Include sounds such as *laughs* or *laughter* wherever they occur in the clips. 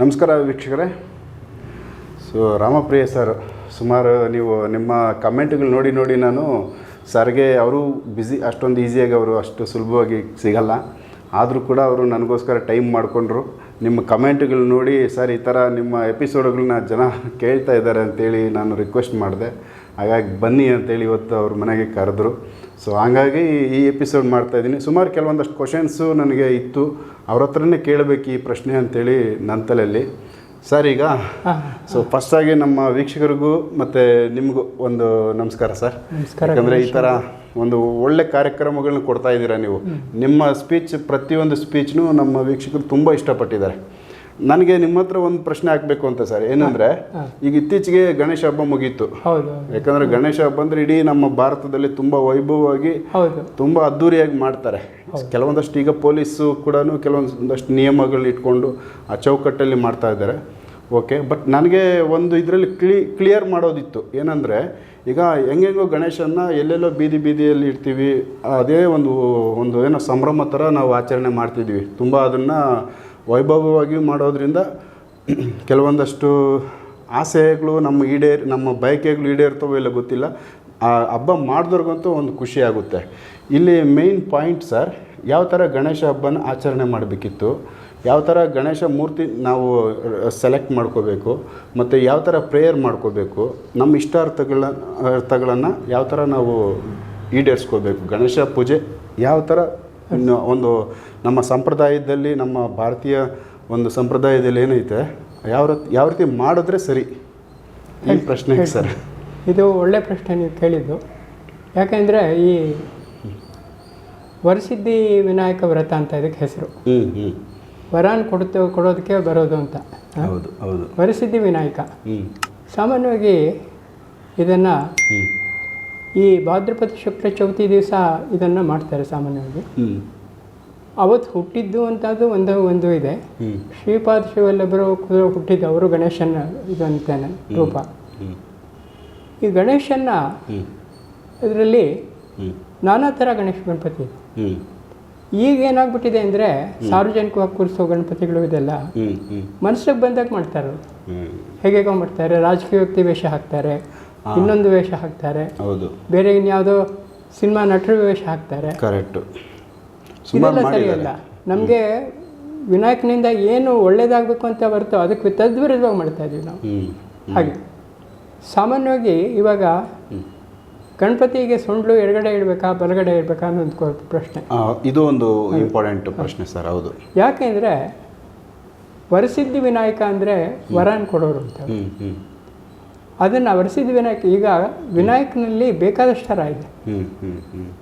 ನಮಸ್ಕಾರ ವೀಕ್ಷಕರೇ. So Ramapriya sir, ಸುಮಾರು ನೀವು ನಿಮ್ಮ ಕಮೆಂಟ್ಗಳು ನೋಡಿ ನೋಡಿ ನಾನು ಸರ್ಗೆ ಅವರು ಬ್ಯುಸಿ ಅಷ್ಟೊಂದು ಈಸಿಯಾಗಿ ಅವರು ಅಷ್ಟು ಸುಲಭವಾಗಿ ಸಿಗಲ್ಲ. ಆದರೂ ಕೂಡ ಅವರು ನನಗೋಸ್ಕರ ಟೈಮ್ ಮಾಡಿಕೊಂಡ್ರು. ನಿಮ್ಮ ಕಮೆಂಟ್ಗಳು ನೋಡಿ ಸರ್, ಈ ಥರ ನಿಮ್ಮ ಎಪಿಸೋಡ್ಗಳನ್ನ ಜನ ಕೇಳ್ತಾ ಇದ್ದಾರೆ ಅಂತೇಳಿ ನಾನು ರಿಕ್ವೆಸ್ಟ್ ಮಾಡಿದೆ. ಹಾಗಾಗಿ ಬನ್ನಿ ಅಂತೇಳಿ ಇವತ್ತು ಅವ್ರ ಮನೆಗೆ ಕರೆದ್ರು. ಸೊ ಹಾಗಾಗಿ ಈ ಎಪಿಸೋಡ್ ಮಾಡ್ತಾ ಇದ್ದೀನಿ. ಸುಮಾರು ಕೆಲವೊಂದಷ್ಟು ಕ್ವಶನ್ಸು ನನಗೆ ಇತ್ತು. ಅವ್ರ ಹತ್ರನೇ ಕೇಳಬೇಕು ಈ ಪ್ರಶ್ನೆ ಅಂತೇಳಿ ನನ್ನ ತಲೆಯಲ್ಲಿ. ಸರ್ ಈಗ ಸೊ ಫಸ್ಟಾಗಿ ನಮ್ಮ ವೀಕ್ಷಕರಿಗೂ ಮತ್ತು ನಿಮಗೂ ಒಂದು ನಮಸ್ಕಾರ ಸರ್. ನಮಸ್ಕಾರ ಯಾಕಂದರೆ ಈ ಥರ ಒಂದು ಒಳ್ಳೆ ಕಾರ್ಯಕ್ರಮಗಳನ್ನ ಕೊಡ್ತಾ ಇದ್ದೀರಾ ನೀವು. ನಿಮ್ಮ ಸ್ಪೀಚ್ ಪ್ರತಿಯೊಂದು ಸ್ಪೀಚ್ನು ನಮ್ಮ ವೀಕ್ಷಕರು ತುಂಬ ಇಷ್ಟಪಟ್ಟಿದ್ದಾರೆ. ನನಗೆ ನಿಮ್ಮ ಹತ್ರ ಒಂದು ಪ್ರಶ್ನೆ ಹಾಕಬೇಕು ಅಂತ ಸರ್. ಏನಂದ್ರೆ ಈಗ ಇತ್ತೀಚೆಗೆ ಗಣೇಶ ಹಬ್ಬ ಮುಗೀತು. ಯಾಕಂದ್ರೆ ಗಣೇಶ ಹಬ್ಬ ಅಂದ್ರೆ ಇಡೀ ನಮ್ಮ ಭಾರತದಲ್ಲಿ ತುಂಬ ವೈಭವವಾಗಿ ತುಂಬ ಅದ್ಧೂರಿಯಾಗಿ ಮಾಡ್ತಾರೆ. ಕೆಲವೊಂದಷ್ಟು ಈಗ ಪೊಲೀಸು ಕೂಡ ಕೆಲವೊಂದಷ್ಟು ನಿಯಮಗಳು ಇಟ್ಕೊಂಡು ಆ ಚೌಕಟ್ಟಲ್ಲಿ ಮಾಡ್ತಾ ಇದ್ದಾರೆ. ಓಕೆ ಬಟ್ ನನಗೆ ಒಂದು ಇದರಲ್ಲಿ ಕ್ಲಿ ಕ್ಲಿಯರ್ ಮಾಡೋದಿತ್ತು. ಏನಂದರೆ ಈಗ ಹೆಂಗೆಂಗೋ ಗಣೇಶನ್ನ ಎಲ್ಲೆಲ್ಲೋ ಬೀದಿ ಬೀದಿಯಲ್ಲಿ ಇಡ್ತೀವಿ. ಅದೇ ಒಂದು ಒಂದು ಏನೋ ಸಂಭ್ರಮ ಥರ ನಾವು ಆಚರಣೆ ಮಾಡ್ತಿದ್ವಿ. ತುಂಬ ಅದನ್ನು ವೈಭವವಾಗಿ ಮಾಡೋದ್ರಿಂದ ಕೆಲವೊಂದಷ್ಟು ಆಸೆಗಳು ನಮ್ಮ ಈಡೇರಿ ನಮ್ಮ ಬಯಕೆಗಳು ಈಡೇರ್ತವೋ ಇಲ್ಲ ಗೊತ್ತಿಲ್ಲ. ಆ ಹಬ್ಬ ಮಾಡಿದವ್ರಿಗಂತೂ ಒಂದು ಖುಷಿ ಆಗುತ್ತೆ. ಇಲ್ಲಿ ಮೇಯ್ನ್ ಪಾಯಿಂಟ್ ಸರ್ ಯಾವ ಥರ ಗಣೇಶ ಹಬ್ಬನ ಆಚರಣೆ ಮಾಡಬೇಕಿತ್ತು? ಯಾವ ಥರ ಗಣೇಶ ಮೂರ್ತಿ ನಾವು ಸೆಲೆಕ್ಟ್ ಮಾಡ್ಕೋಬೇಕು? ಮತ್ತು ಯಾವ ಥರ ಪ್ರೇಯರ್ ಮಾಡ್ಕೋಬೇಕು? ನಮ್ಮ ಇಷ್ಟಾರ್ಥಗಳ ಅರ್ಥಗಳನ್ನು ಯಾವ ಥರ ನಾವು ಈಡೇರಿಸ್ಕೋಬೇಕು? ಗಣೇಶ ಪೂಜೆ ಯಾವ ಥರ ಇನ್ನು ಒಂದು ನಮ್ಮ ಸಂಪ್ರದಾಯದಲ್ಲಿ ನಮ್ಮ ಭಾರತೀಯ ಒಂದು ಸಂಪ್ರದಾಯದಲ್ಲಿ ಏನೈತೆ? ಯಾವ ರೀತಿ ಯಾವ ರೀತಿ ಮಾಡಿದ್ರೆ ಸರಿ? ಈ ಪ್ರಶ್ನೆ ಸರ್. ಇದು ಒಳ್ಳೆ ಪ್ರಶ್ನೆ ನೀವು ಕೇಳಿದ್ದು. ಯಾಕೆಂದರೆ ಈ ವರಸಿದ್ಧಿ ವಿನಾಯಕ ವ್ರತ ಅಂತ ಇದಕ್ಕೆ ಹೆಸರು. ಹ್ಞೂ ಹ್ಞೂ ವರಾನ್ ಕೊಡುತ್ತೆ ಕೊಡೋದಕ್ಕೆ ಬರೋದು ಅಂತ ಹೌದು ಹೌದು. ವರಸಿದ್ಧಿ ವಿನಾಯಕ. ಸಾಮಾನ್ಯವಾಗಿ ಇದನ್ನು ಈ ಭಾದ್ರಪದ ಶುಕ್ಲ ಚೌತಿ ದಿವಸ ಇದನ್ನು ಮಾಡ್ತಾರೆ ಸಾಮಾನ್ಯವಾಗಿ. ಅವತ್ತು ಹುಟ್ಟಿದ್ದು ಅಂತದ್ದು ಒಂದು ಒಂದು ಇದೆ. ಶ್ರೀಪಾದ ಶಿವಲ್ಲಭರು ಹುಟ್ಟಿದ್ದು ಅವರು ಗಣೇಶನ ಇದು ಅಂತಾನೆ ರೂಪ. ಈ ಗಣೇಶನ್ನ ಇದರಲ್ಲಿ ನಾನಾ ಥರ ಗಣೇಶ ಗಣಪತಿ ಇದೆ. ಈಗ ಏನಾಗ್ಬಿಟ್ಟಿದೆ ಅಂದರೆ ಸಾರ್ವಜನಿಕವಾಗಿ ಕೂರಿಸೋ ಗಣಪತಿಗಳು ಇದೆಲ್ಲ ಮನಸ್ಸಿಗೆ ಬಂದಾಗ ಮಾಡ್ತಾರೆ ಹೇಗೆ ಮಾಡ್ತಾರೆ ರಾಜಕೀಯ ವ್ಯಕ್ತಿ ವೇಷ ಹಾಕ್ತಾರೆ. ಇನ್ನೊಂದು ವೇಷ ಹಾಕ್ತಾರೆ. ಹೌದು. ಬೇರೆ ಇನ್ಯಾವುದೋ ಸಿನಿಮಾ ನಟರು ವೇಷ ಹಾಕ್ತಾರೆ. ಕರೆಕ್ಟ್. ಸರಿಯಲ್ಲ ಇದೆಲ್ಲ ನಮಗೆ ವಿನಾಯಕನಿಂದ ಏನು ಒಳ್ಳೇದಾಗಬೇಕು ಅಂತ ಬರ್ತೋ ಅದಕ್ಕೆ ತದ್ವಿರುದ್ಧವಾಗಿ ಮಾಡ್ತಾ ಇದೀವಿ ನಾವು. ಹಾಗೆ. ಸಾಮಾನ್ಯವಾಗಿ ಇವಾಗ ಗಣಪತಿಗೆ ಸೊಂಡ್ಲು ಎಡಗಡೆ ಇಡಬೇಕಾ ಬಲಗಡೆ ಇಡಬೇಕಾ ಅನ್ನೋ ಒಂದು ಪ್ರಶ್ನೆ. ಇದು ಒಂದು ಇಂಪಾರ್ಟೆಂಟ್ ಪ್ರಶ್ನೆ ಸರ್ ಹೌದು. ಯಾಕೆಂದರೆ ವರಸಿದ್ಧಿ ವಿನಾಯಕ ಅಂದರೆ ವರನ್ ಕೊಡೋರು ಅಂತ. ಅದನ್ನು ವರಸಿದ್ಧಿ ವಿನಾಯಕ. ಈಗ ವಿನಾಯಕನಲ್ಲಿ ಬೇಕಾದಷ್ಟು ಥರ ಇದೆ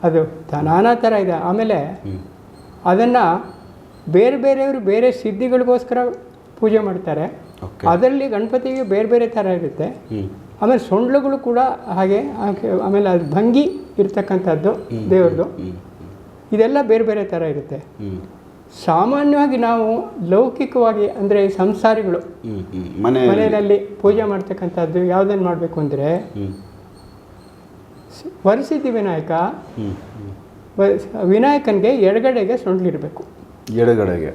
ಅದು ನಾನಾ ಥರ ಇದೆ. ಆಮೇಲೆ ಅದನ್ನು ಬೇರೆ ಬೇರೆಯವರು ಬೇರೆ ಸಿದ್ಧಿಗಳಿಗೋಸ್ಕರ ಪೂಜೆ ಮಾಡ್ತಾರೆ. ಅದರಲ್ಲಿ ಗಣಪತಿಗೆ ಬೇರೆ ಬೇರೆ ಥರ ಇರುತ್ತೆ. ಆಮೇಲೆ ಸೊಂಡ್ಲುಗಳು ಕೂಡ ಹಾಗೆ ಆಮೇಲೆ ಅದು ಭಂಗಿ ಇರ್ತಕ್ಕಂಥದ್ದು ದೇವ್ರದ್ದು. ಇದೆಲ್ಲ ಬೇರೆ ಬೇರೆ ಥರ ಇರುತ್ತೆ. ಸಾಮಾನ್ಯವಾಗಿ ನಾವು ಲೌಕಿಕವಾಗಿ ಅಂದರೆ ಸಂಸಾರಿಗಳು ಮನೆಯಲ್ಲಿ ಪೂಜೆ ಮಾಡ್ತಕ್ಕಂಥದ್ದು ಯಾವುದನ್ನು ಮಾಡಬೇಕು ಅಂದರೆ ವರಿಸಿದ್ದಿ ವಿನಾಯಕ ವಿನಾಯಕನಿಗೆ ಎಡಗಡೆಗೆ ಸೊಂಡ್ಲಿರಬೇಕು. ಎಡಗಡೆಗೆ.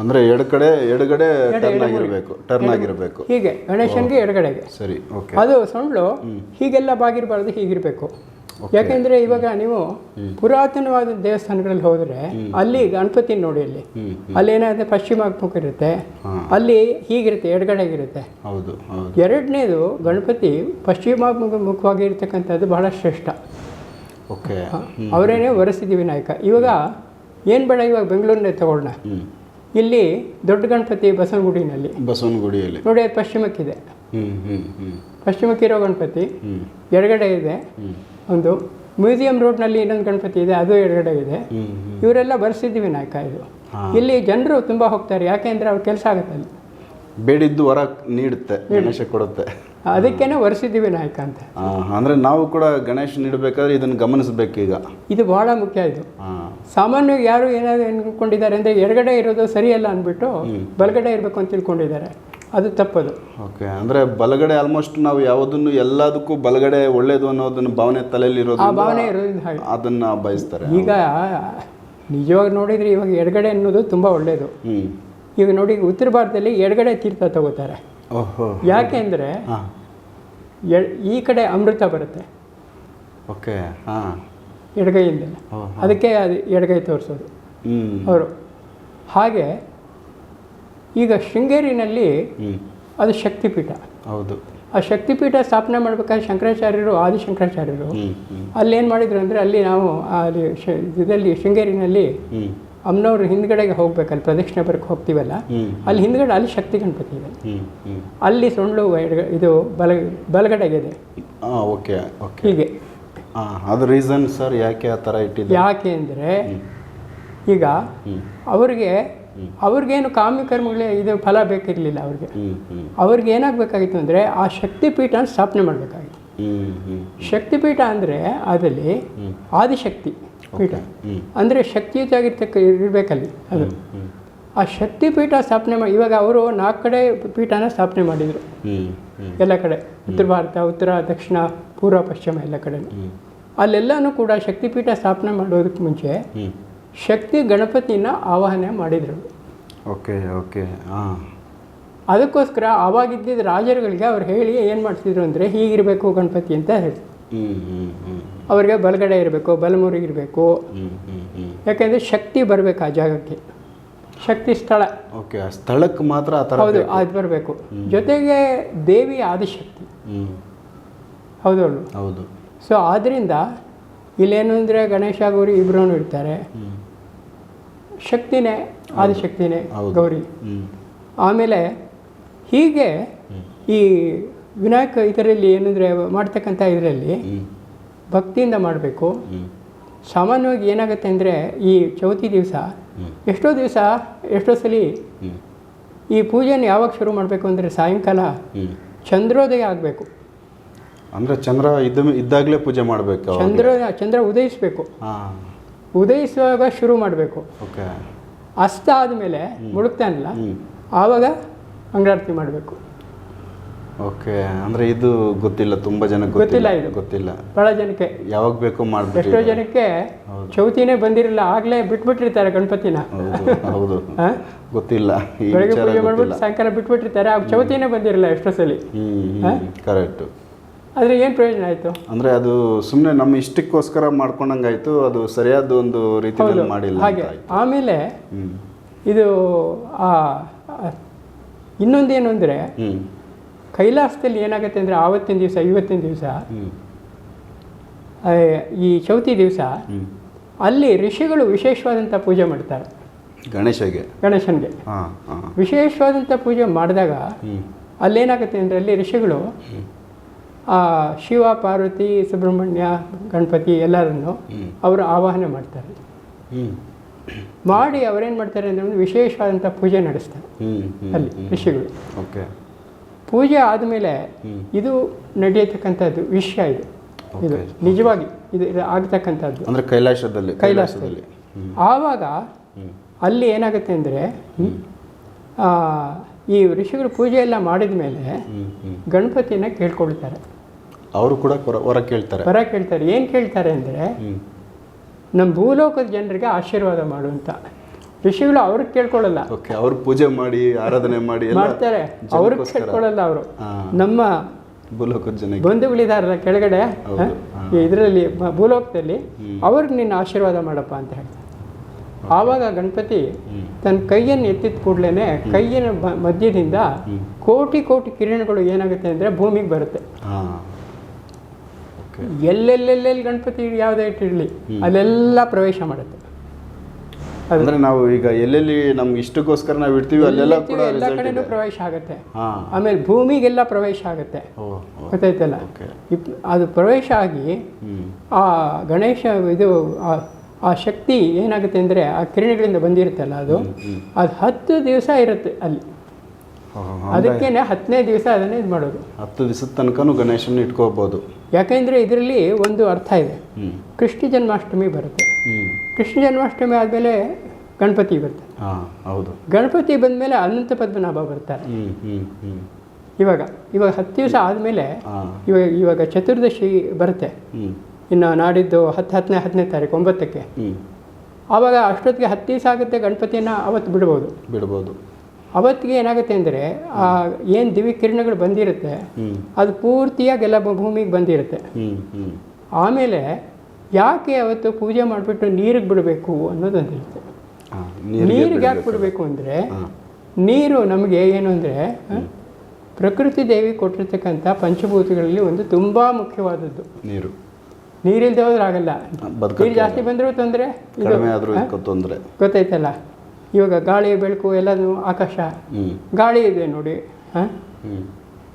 ಅಂದರೆ ಎಡಗಡೆ ಎಡಗಡೆ ಟರ್ನ್ ಆಗಿರಬೇಕು ಟರ್ನ್ ಆಗಿರಬೇಕು ಹೀಗೆ ಗಣೇಶನಿಗೆ ಎಡಗಡೆಗೆ. ಸರಿ ಓಕೆ. ಅದು ಸೊಂಡ್ಲು ಹೀಗೆಲ್ಲ ಬಾಗಿರಬಾರ್ದು ಹೀಗಿರಬೇಕು. ಯಾಕೆಂದ್ರೆ ಇವಾಗ ನೀವು ಪುರಾತನವಾದ ದೇವಸ್ಥಾನಗಳಲ್ಲಿ ಹೋದರೆ ಅಲ್ಲಿ ಗಣಪತಿ ನೋಡಿ ಅಲ್ಲಿ. ಅಲ್ಲಿ ಏನಾದ್ರೆ ಮುಖ ಇರುತ್ತೆ ಅಲ್ಲಿ ಹೀಗಿರುತ್ತೆ ಎಡಗಡೆಗಿರುತ್ತೆ ಎರಡನೇದು ಗಣಪತಿ ಪಶ್ಚಿಮಾತ್ಮಕ ಮುಖವಾಗಿ ಇರ್ತಕ್ಕಂಥದ್ದು ಬಹಳ ಶ್ರೇಷ್ಠ. ಓಕೆ ಅವರೇನೇ ವರಸಿದ್ದಿ ವಿನಾಯಕ. ಇವಾಗ ಏನು ಬೇಡ ಇವಾಗ ಬೆಂಗಳೂರಿನ ತಗೊಳ್ಳೋಣ ಇಲ್ಲಿ ದೊಡ್ಡ ಗಣಪತಿ ಬಸವನಗುಡಿನಲ್ಲಿ. ಬಸವನಗುಡಿಯಲ್ಲಿ. ನೋಡಿ ಅದು ಪಶ್ಚಿಮಕ್ಕಿದೆ. ಪಶ್ಚಿಮಕ್ಕಿರೋ ಗಣಪತಿ ಎಡಗಡೆ ಇದೆ. ಒಂದು ಮ್ಯೂಸಿಯಂ ರೋಡ್ನಲ್ಲಿ ಇನ್ನೊಂದು ಗಣಪತಿ ಇದೆ ಅದು ಎಡಗಡೆ ಇದೆ. ಇವರೆಲ್ಲ ಬರ್ಸಿದ್ದೀವಿ ನಾಯಕ ಇದು. ಇಲ್ಲಿ ಜನರು ತುಂಬ ಹೋಗ್ತಾರೆ ಯಾಕೆಂದ್ರೆ ಅವ್ರ ಕೆಲಸ ಆಗುತ್ತೆ ಅಲ್ಲಿ. ಬೇಡಿದ್ದು ವರ ನೀಡುತ್ತೆ ಗಣೇಶ ಕೊಡುತ್ತೆ. ಅದಕ್ಕೇನೆ ವರ್ಷಿದ್ದೀವಿ ನಾಯಕ ಅಂತ. ಅಂದ್ರೆ ಅಂದರೆ ನಾವು ಕೂಡ ಗಣೇಶ ನೀಡಬೇಕಾದ್ರೆ ಇದನ್ನು ಗಮನಿಸಬೇಕು ಈಗ ಇದು ಬಹಳ ಮುಖ್ಯ ಇದು. ಸಾಮಾನ್ಯವಾಗಿ ಯಾರು ಏನಾದ್ರು ಅಂದ್ಕೊಂಡಿದ್ದಾರೆ ಅಂದರೆ ಎಡಗಡೆ ಇರೋದು ಸರಿಯಲ್ಲ ಅಂದ್ಬಿಟ್ಟು ಬಲಗಡೆ ಇರಬೇಕು ಅಂತ ತಿಳ್ಕೊಂಡಿದ್ದಾರೆ. ಅದು ತಪ್ಪದು. ಓಕೆ ಅಂದರೆ ಬಲಗಡೆ ಆಲ್ಮೋಸ್ಟ್ ನಾವು ಯಾವುದನ್ನು ಎಲ್ಲದಕ್ಕೂ ಬಲಗಡೆ ಒಳ್ಳೇದು ಅನ್ನೋದನ್ನು ಭಾವನೆ ತಲೆಯಲ್ಲಿ ಇರೋದು ಆ ಭಾವನೆ ಇರೋದ್ರಿಂದ ಹಾಗೆ. ಅದನ್ನು ಬಯಸ್ತಾರೆ. ಈಗ ನಿಜವಾಗಿ ನೋಡಿದರೆ ಇವಾಗ ಎಡಗಡೆ ಅನ್ನೋದು ತುಂಬ ಒಳ್ಳೆಯದು ಈಗ ನೋಡಿ ಉತ್ತರ ಭಾರತದಲ್ಲಿ ಎಡಗಡೆ ತೀರ್ಥ ತಗೋತಾರೆ. ಓಹೋ. ಯಾಕೆಂದರೆ ಹಾಂ. ಈ ಕಡೆ ಅಮೃತ ಬರುತ್ತೆ. ಓಕೆ ಹಾಂ. ಎಡಗೈಯಿಂದ ಅದಕ್ಕೆ ಅದು ಎಡಗೈ ತೋರಿಸೋದು. ಅವರು. ಹಾಗೆ ಈಗ ಶೃಂಗೇರಿನಲ್ಲಿ ಅದು ಶಕ್ತಿಪೀಠ. ಹೌದು. ಆ ಶಕ್ತಿಪೀಠ ಸ್ಥಾಪನೆ ಮಾಡಬೇಕಾದ್ರೆ ಶಂಕರಾಚಾರ್ಯರು ಆದಿಶಂಕರಾಚಾರ್ಯರು. ಅಲ್ಲಿ ಏನು ಅಲ್ಲೇನು ಮಾಡಿದ್ರು ಅಂದರೆ ಅಲ್ಲಿ ನಾವು ಅಲ್ಲಿ ಇದರಲ್ಲಿ ಶೃಂಗೇರಿನಲ್ಲಿ ಅಮ್ಮನವ್ರ ಹಿಂದ್ಗಡೆಗೆ ಹೋಗ್ಬೇಕಲ್ಲಿ ಪ್ರದಕ್ಷಿಣೆ ಬರಕ್ಕೆ ಹೋಗ್ತೀವಲ್ಲ? ಅಲ್ಲಿ ಹಿಂದ್ಗಡೆ ಅಲ್ಲಿ ಶಕ್ತಿ ಗಣಪತಿ ಇದೆ. ಅಲ್ಲಿ ಸೊಂಡ್ಲು ಎಡಗ- ಇದು ಬಲ ಬಲಗಡೆಗೆ ಇದೆ ಓಕೆ ಓಕೆ. ಹೀಗೆ. ಅದು ರೀಸನ್ ಸರ್ ಯಾಕೆ ಆ ಥರ ಇಟ್ಟಿದ್ದು? ಯಾಕೆ ಅಂದರೆ ಈಗ ಅವ್ರಿಗೆ ಅವ್ರಿಗೇನು ಕಾಮ್ಯಕರ್ಮಗಳೇ ಇದು ಫಲ ಬೇಕಿರಲಿಲ್ಲ ಅವ್ರಿಗೆ. ಅವ್ರಿಗೆ ಏನಾಗಬೇಕಾಗಿತ್ತು ಅಂದರೆ ಆ ಶಕ್ತಿಪೀಠನ ಸ್ಥಾಪನೆ ಮಾಡಬೇಕಾಗಿತ್ತು. ಶಕ್ತಿ ಪೀಠ ಶಕ್ತಿಪೀಠ ಅಂದರೆ ಅದರಲ್ಲಿ ಆದಿಶಕ್ತಿ ಪೀಠ. ಅಂದರೆ ಶಕ್ತಿಯುತವಾಗಿರ್ತಕ್ಕ ಇರಬೇಕಲ್ಲಿ ಅದು. ಆ ಶಕ್ತಿಪೀಠ ಸ್ಥಾಪನೆ ಮಾಡಿ ಇವಾಗ ಅವರು ನಾಲ್ಕು ಕಡೆ ಪೀಠನ ಸ್ಥಾಪನೆ ಮಾಡಿದರು. ಎಲ್ಲ ಕಡೆ. ಉತ್ತರ ಭಾರತ ಉತ್ತರ ದಕ್ಷಿಣ ಪೂರ್ವ ಪಶ್ಚಿಮ ಎಲ್ಲ ಕಡೆ ಅಲ್ಲೆಲ್ಲನೂ ಕೂಡ ಶಕ್ತಿಪೀಠ ಸ್ಥಾಪನೆ ಮಾಡೋದಕ್ಕೆ ಮುಂಚೆ ಶಕ್ತಿ ಗಣಪತಿನ ಆವಾಹನೆ ಮಾಡಿದರು. ಓಕೆ ಓಕೆ ಹಾಂ ಅದಕ್ಕೋಸ್ಕರ ಆವಾಗಿದ್ದಿದ್ದ ರಾಜರುಗಳಿಗೆ ಅವ್ರು ಹೇಳಿ ಏನು ಮಾಡ್ತಿದ್ರು ಅಂದರೆ ಹೀಗಿರಬೇಕು ಗಣಪತಿ ಅಂತ ಹೇಳಿ. ಅವರಿಗೆ ಬಲಗಡೆ ಇರಬೇಕು ಬಲಮುರಿಗಿರಬೇಕು ಯಾಕೆಂದರೆ ಶಕ್ತಿ ಬರಬೇಕು ಆ ಜಾಗಕ್ಕೆ. ಶಕ್ತಿ ಸ್ಥಳ. ಓಕೆ ಆ ಸ್ಥಳಕ್ಕೆ ಮಾತ್ರ ಆ ಥರ ಹೌದು ಅದು ಬರಬೇಕು. ಜೊತೆಗೆ ದೇವಿ ಆದಿಶಕ್ತಿ. ಹೌದು ಹೌದೌದು ಹೌದು. ಸೊ ಆದ್ದರಿಂದ ಇಲ್ಲೇನು ಅಂದರೆ ಗಣೇಶ ಗೌರಿ ಇಬ್ಬರೂ ಇರ್ತಾರೆ ಶಕ್ತಿನೇ ಆದಿಶಕ್ತಿನೇ. ಗೌರಿ. ಆಮೇಲೆ ಹೀಗೆ ಈ ವಿನಾಯಕ ಇದರಲ್ಲಿ ಏನಂದರೆ ಮಾಡ್ತಕ್ಕಂಥ ಇದರಲ್ಲಿ ಭಕ್ತಿಯಿಂದ ಮಾಡಬೇಕು. ಸಾಮಾನ್ಯವಾಗಿ ಏನಾಗುತ್ತೆ ಅಂದರೆ ಈ ಚೌತಿ ದಿವಸ ಎಷ್ಟೋ ದಿವಸ ಎಷ್ಟೋ ಸಲ ಈ ಪೂಜೆನ ಯಾವಾಗ ಶುರು ಮಾಡಬೇಕು ಅಂದರೆ ಸಾಯಂಕಾಲ ಚಂದ್ರೋದಯ ಆಗಬೇಕು. ಅಂದರೆ ಚಂದ್ರ ಇದ್ದ ಇದ್ದಾಗಲೇ ಪೂಜೆ ಮಾಡಬೇಕು ಚಂದ್ರ ಚಂದ್ರ ಉದಯಿಸಬೇಕು. ಹಾಂ. ಉದಯಿಸುವಾಗ ಶುರು ಮಾಡಬೇಕು. ಓಕೆ. ಅಸ್ತ ಆದಮೇಲೆ ಮುಳುಗ್ತಾನಲ್ಲ ಆವಾಗ ಅಂಗಾರತಿ ಮಾಡಬೇಕು. ಓಕೆ. ಅಂದರೆ ಇದು ಗೊತ್ತಿಲ್ಲ ತುಂಬ ಜನಕ್ಕೆ ಗೊತ್ತಿಲ್ಲ. ಇದು. ಗೊತ್ತಿಲ್ಲ. ಬಹಳ ಜನಕ್ಕೆ. ಯಾವಾಗ ಬೇಕು ಮಾಡಬೇಕು ಎಷ್ಟೋ ಜನಕ್ಕೆ ಚೌತಿನೇ ಬಂದಿರಲಿಲ್ಲ ಆಗಲೇ ಬಿಟ್ಬಿಟ್ಟಿರ್ತಾರೆ ಗಣಪತಿನ. ಹೌದು ಗೊತ್ತಿಲ್ಲ. ಬೆಳಗ್ಗೆ ಪೂಜೆ ಮಾಡ್ಬಿಟ್ಟು ಸಾಯಂಕಾಲ ಬಿಟ್ಬಿಟ್ಟಿರ್ತಾರೆ ಆ ಚೌತಿನೇ ಬಂದಿರಲ್ಲ ಎಷ್ಟೋ ಸಲ. ಕರೆಕ್ಟು. ಆದರೆ ಏನು ಪ್ರಯೋಜನ ಆಯಿತು? ಅಂದರೆ ಅದು ಸುಮ್ಮನೆ ನಮ್ಮ ಇಷ್ಟಕ್ಕೋಸ್ಕರ ಮಾಡ್ಕೊಂಡಂಗಾಯಿತು ಅದು ಸರಿಯಾದ ಒಂದು ರೀತಿಯಲ್ಲಿ ಮಾಡಿಲ್ಲ ಹಾಗೆ. ಆಮೇಲೆ ಇದು ಇನ್ನೊಂದೇನು ಅಂದರೆ ಕೈಲಾಸದಲ್ಲಿ ಏನಾಗುತ್ತೆ ಅಂದರೆ ಆವತ್ತಿನ ದಿವಸ ಇವತ್ತಿನ ದಿವಸ ಈ ಚೌತಿ ದಿವಸ ಅಲ್ಲಿ ಋಷಿಗಳು ವಿಶೇಷವಾದಂಥ ಪೂಜೆ ಮಾಡ್ತಾರೆ. ಗಣೇಶಗೆ ಗಣೇಶನಿಗೆ. ವಿಶೇಷವಾದಂಥ ಪೂಜೆ ಮಾಡಿದಾಗ ಅಲ್ಲೇನಾಗುತ್ತೆ ಅಂದರೆ ಅಲ್ಲಿ ಋಷಿಗಳು ಆ ಶಿವ ಪಾರ್ವತಿ ಸುಬ್ರಹ್ಮಣ್ಯ ಗಣಪತಿ ಎಲ್ಲರನ್ನು ಅವರು ಆವಾಹನೆ ಮಾಡ್ತಾರೆ. ಮಾಡಿ ಅವರೇನು ಮಾಡ್ತಾರೆ ಅಂದರೆ ಒಂದು ವಿಶೇಷವಾದಂಥ ಪೂಜೆ ನಡೆಸ್ತಾರೆ. ಅಲ್ಲಿ ಋಷಿಗಳು. ಓಕೆ. ಪೂಜೆ ಆದಮೇಲೆ ಇದು ನಡೆಯತಕ್ಕಂಥದ್ದು ವಿಷಯ ಇದು. ಇದು ನಿಜವಾಗಿ ಇದು ಇದು ಆಗ್ತಕ್ಕಂಥದ್ದು. ಅಂದರೆ ಕೈಲಾಸದಲ್ಲಿ ಕೈಲಾಸದಲ್ಲಿ. ಆವಾಗ ಅಲ್ಲಿ ಏನಾಗುತ್ತೆ ಅಂದರೆ ಈ ಋಷಿಗಳು ಪೂಜೆ ಎಲ್ಲ ಮಾಡಿದ ಮೇಲೆ ಗಣಪತಿಯನ್ನು ಗಣಪತಿನ ಕೇಳ್ಕೊಳ್ತಾರೆ. ಅವರು ಕೂಡ ಹೊರ ಕೇಳ್ತಾರೆ. ಹೊರ ಕೇಳ್ತಾರೆ. ಏನು ಕೇಳ್ತಾರೆ ಅಂದರೆ ನಮ್ಮ ಭೂಲೋಕದ ಜನರಿಗೆ ಆಶೀರ್ವಾದ ಮಾಡು ಅಂತ ಋಷಿಗಳು ಅವ್ರಿಗೆ ಕೇಳ್ಕೊಳ್ಳಲ್ಲ. ಓಕೆ ಅವ್ರು ಪೂಜೆ ಮಾಡಿ ಆರಾಧನೆ ಮಾಡಿ ಎಲ್ಲ ಮಾಡ್ತಾರೆ. ಅವ್ರಿಗೆ. ಕೇಳ್ಕೊಳ್ಳಲ್ಲ ಅವರು. ನಮ್ಮ ಭೂಲೋಕದ ಜನ ಬಂಧುಗಳಿದಾರಲ್ಲ ಕೆಳಗಡೆ ಇದರಲ್ಲಿ ಭೂಲೋಕದಲ್ಲಿ ಅವ್ರಿಗೆ ನಿನ್ನ ಆಶೀರ್ವಾದ ಮಾಡಪ್ಪ ಅಂತ ಹೇಳ್ತಾರೆ. ಆವಾಗ ಗಣಪತಿ ತನ್ನ ಕೈಯನ್ನು ಎತ್ತಿದ ಕೂಡಲೇ ಕೈಯಿನ ಬ- ಮಧ್ಯದಿಂದ ಕೋಟಿ ಕೋಟಿ ಕಿರಣಗಳು ಏನಾಗುತ್ತೆ ಅಂದರೆ ಭೂಮಿಗೆ ಬರುತ್ತೆ. ಎಲ್ಲೆಲ್ಲೆಲ್ಲೆಲ್ಲಿ ಗಣಪತಿ ಯಾವುದೇ ಇಟ್ಟಿರಲಿ ಅಲ್ಲೆಲ್ಲ ಪ್ರವೇಶ ಮಾಡುತ್ತೆ. ಅಂದ್ರೆ ನಾವು ಈಗ ಎಲ್ಲೆಲ್ಲಿ ನಮ್ಗೆ ಇಷ್ಟಕ್ಕೋಸ್ಕರ ನಾವು ಇಡ್ತೀವಿ ಅಲ್ಲೆಲ್ಲ ಕೂಡ ಎಲ್ಲ ಕಡೆನೂ ಪ್ರವೇಶ ಆಗುತ್ತೆ. ಆಮೇಲೆ ಭೂಮಿಗೆಲ್ಲ ಪ್ರವೇಶ ಆಗುತ್ತೆ. ಗೊತ್ತಾಯ್ತಲ್ಲ? ಅದು ಪ್ರವೇಶ ಆಗಿ ಆ ಗಣೇಶ ಇದು ಆ- ಆ ಶಕ್ತಿ ಏನಾಗುತ್ತೆ ಅಂದರೆ ಆ ಕಿರಣಗಳಿಂದ ಬಂದಿರುತ್ತಲ್ಲ ಅದು? ಅದು ಹತ್ತು ದಿವಸ ಇರುತ್ತೆ ಅಲ್ಲಿ. ಅದಕ್ಕೇನೆ ಹತ್ತನೇ ದಿವಸ ಅದನ್ನೇ ಇದು ಮಾಡೋದು. ಹತ್ತು ದಿವಸದ ತನಕನು ಗಣೇಶನ ಇಟ್ಕೋಬೋದು ಯಾಕೆಂದರೆ ಇದರಲ್ಲಿ ಒಂದು ಅರ್ಥ ಇದೆ. ಕೃಷ್ಣ ಜನ್ಮಾಷ್ಟಮಿ ಬರುತ್ತೆ. ಕೃಷ್ಣ ಜನ್ಮಾಷ್ಟಮಿ ಆದಮೇಲೆ ಗಣಪತಿ ಬರುತ್ತೆ. ಹೌದು. ಗಣಪತಿ ಬಂದಮೇಲೆ ಅನಂತ ಪದ್ಮನಾಭ ಬರ್ತಾರೆ. ಇವಾಗ ಇವಾಗ ಹತ್ತು ದಿವಸ ಆದಮೇಲೆ ಇವಾಗ ಇವಾಗ ಚತುರ್ದಶಿ ಬರುತ್ತೆ. ಇನ್ನು ನಾಡಿದ್ದು ಹತ್ತು ಹತ್ತನೇ ಹತ್ತನೇ ತಾರೀಕು ಒಂಬತ್ತಕ್ಕೆ. ಆವಾಗ ಅಷ್ಟೊತ್ತಿಗೆ ಹತ್ತು ದಿವಸ ಆಗುತ್ತೆ ಗಣಪತಿಯನ್ನು ಅವತ್ತು ಬಿಡ್ಬೋದು. ಬಿಡ್ಬೋದು. ಅವತ್ತಿಗೆ ಏನಾಗುತ್ತೆ ಅಂದರೆ ಆ ಏನು ದಿವ್ಯ ಕಿರಣಗಳು ಬಂದಿರುತ್ತೆ ಅದು ಪೂರ್ತಿಯಾಗಿ ಎಲ್ಲ ಭೂಮಿಗೆ ಬಂದಿರುತ್ತೆ. ಆಮೇಲೆ ಯಾಕೆ ಅವತ್ತು ಪೂಜೆ ಮಾಡಿಬಿಟ್ಟು ನೀರಿಗೆ ಬಿಡಬೇಕು ಅನ್ನೋದೊಂದಿರುತ್ತೆ ನೀರಿಗೆ ಯಾಕೆ ಬಿಡಬೇಕು ಅಂದರೆ ನೀರು ನಮಗೆ ಏನು ಅಂದರೆ ಪ್ರಕೃತಿ ದೇವಿ ಕೊಟ್ಟಿರ್ತಕ್ಕಂಥ ಪಂಚಭೂತಗಳಲ್ಲಿ ಒಂದು ತುಂಬ ಮುಖ್ಯವಾದದ್ದು. ನೀರು. ನೀರಿಲ್ದೆ ಹೋದ್ರೆ ಆಗಲ್ಲ. ನೀರು ಜಾಸ್ತಿ ಬಂದರೂ ತೊಂದರೆ. ಗೊತ್ತಾಯ್ತಲ್ಲ ತೊಂದರೆ. ಗೊತ್ತೈತಲ್ಲ ಇವಾಗ ಗಾಳಿ ಬೆಳಕು ಎಲ್ಲನೂ ಆಕಾಶ. ಗಾಳಿ ಇದೆ ನೋಡಿ ಹಾಂ?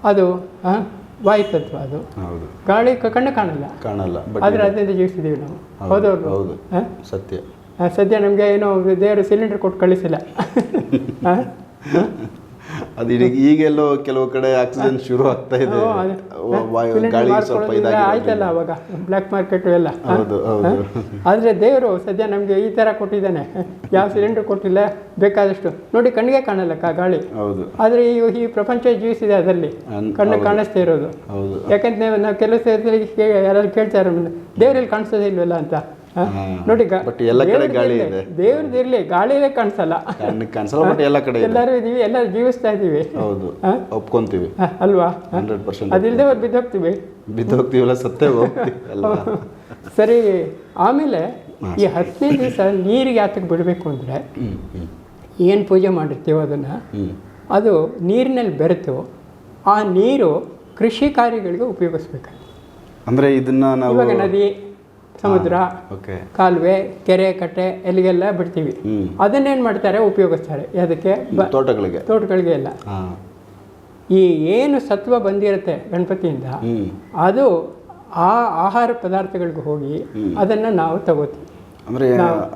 ಅದು ಹಾಂ? ವಾಯುತತ್ವ ಅದು. ಹೌದು. ಗಾಳಿ ಕಣ್ಣು ಕಾಣಲ್ಲ. ಕಾಣಲ್ಲ ಆದ್ರೆ ಅದರಿಂದ ಜೀವಿಸಿದ್ದೀವಿ ನಾವು. ಹೌದು, ಹೌದೌದು ಹೌದು. ಸತ್ಯ. ಸದ್ಯ ನಮಗೆ ಏನೋ ದೇವರು ಸಿಲಿಂಡರ್ ಕೊಟ್ಟು ಕಳಿಸಿಲ್ಲ. *laughs* ಹಾಂ? ಅದು ಈಗ ಈಗೆಲ್ಲೋ ಕೆಲವು ಕಡೆ ಆಕ್ಸಿಜನ್ ಶುರು ಆಗ್ತಾ ಇದೆ. ಗಾಳಿ ಸ್ವಲ್ಪ ಆಯ್ತಲ್ಲ ಅವಾಗ? ಬ್ಲ್ಯಾಕ್ ಮಾರ್ಕೆಟ್ ಎಲ್ಲ? ಹೌದು ಹೌದು. ಆದರೆ ದೇವರು ಸದ್ಯ ನಮಗೆ ಈ ತರ ಕೊಟ್ಟಿದ್ದಾನೆ. ಯಾವ ಸಿಲಿಂಡರ್ ಕೊಟ್ಟಿಲ್ಲ ಬೇಕಾದಷ್ಟು. ನೋಡಿ ಕಣ್ಣಿಗೆ ಕಾಣಲ್ಲ ಗಾಳಿ. ಹೌದು. ಆದರೆ ಈ ಈ ಪ್ರಪಂಚ ಜೀವಿಸಿದೆ ಅದರಲ್ಲಿ. ಕಣ್ಣು. ಕಾಣಿಸ್ತಾ ಇರೋದು. ಯಾಕಂದ್ರೆ ನಾವು ಕೆಲವು ಯಾರಾದ್ರೂ ಕೇಳ್ತಾರೆ ದೇವರಲ್ಲಿ ಕಾಣಿಸೋದೇ ಇಲ್ವಲ್ಲ ಅಂತ. ನೋಡಿ But ಎಲ್ಲ ಕಡೆ ಗಾಳಿ ಇದೆ. ದೇವ್ರದ್ದು ಇರಲಿ. ಗಾಳಿಯೇ ಕಾಣಿಸಲ್ಲ. ಕಣ್ಣಿಗೆ ಕಾಣಿಸಲ್ಲ ಬಟ್ ಎಲ್ಲ ಕಡೆ ಎಲ್ಲರೂ ಇದೀವಿ ಎಲ್ಲರೂ ಜೀವಿಸ್ತಾ ಇದೀವಿ. ಹೌದು? ಒಪ್ಕೊಂತೀವಿ. ಅಲ್ವಾ? ಹಂಡ್ರೆಡ್ ಪರ್ಸೆಂಟ್ ಅದಿಲ್ಲದೆ ಅವ್ರು ಬಿದ್ದೋಗ್ತೀವಿ. ಬಿದ್ದು ಹೋಗ್ತೀವಲ್ಲ ಸತ್ತೇ ಹೋಗ್ತೀವಿ. *laughs* ಅಲ್ವಾ? ಸರಿ ಆಮೇಲೆ ಈ ಹತ್ತನೇ ದಿವಸ ನೀರಿಗೆ ಆತಕ್ಕೆ ಬಿಡಬೇಕು ಅಂದರೆ ಏನು ಪೂಜೆ ಮಾಡಿರ್ತೀವೋ ಅದನ್ನು? ಅದು ನೀರಿನಲ್ಲಿ ಬೆರೆತು ಆ ನೀರು ಕೃಷಿ ಕಾರ್ಯಗಳಿಗೆ ಉಪಯೋಗಿಸ್ಬೇಕು. ಅಂದ್ರೆ ಇದನ್ನ ನಾವು ನದಿ ಸಮುದ್ರ ಕಾಲುವೆ ಕೆರೆ ಕಟ್ಟೆ ಎಲ್ಲಿಗೆಲ್ಲ ಬಿಡ್ತೀವಿ. ಅದನ್ನೇನ್ ಮಾಡ್ತಾರೆ? ಉಪಯೋಗಿಸ್ತಾರೆ. ಅದಕ್ಕೆ ತೋಟಗಳಿಗೆ. ತೋಟಗಳಿಗೆ ಎಲ್ಲ ಈ ಏನು ಸತ್ವ ಬಂದಿರುತ್ತೆ ಗಣಪತಿಯಿಂದ ಅದು ಆ ಆಹಾರ ಪದಾರ್ಥಗಳಿಗೆ ಹೋಗಿ ಅದನ್ನು ನಾವು ತಗೋತೀವಿ. ಅಂದ್ರೆ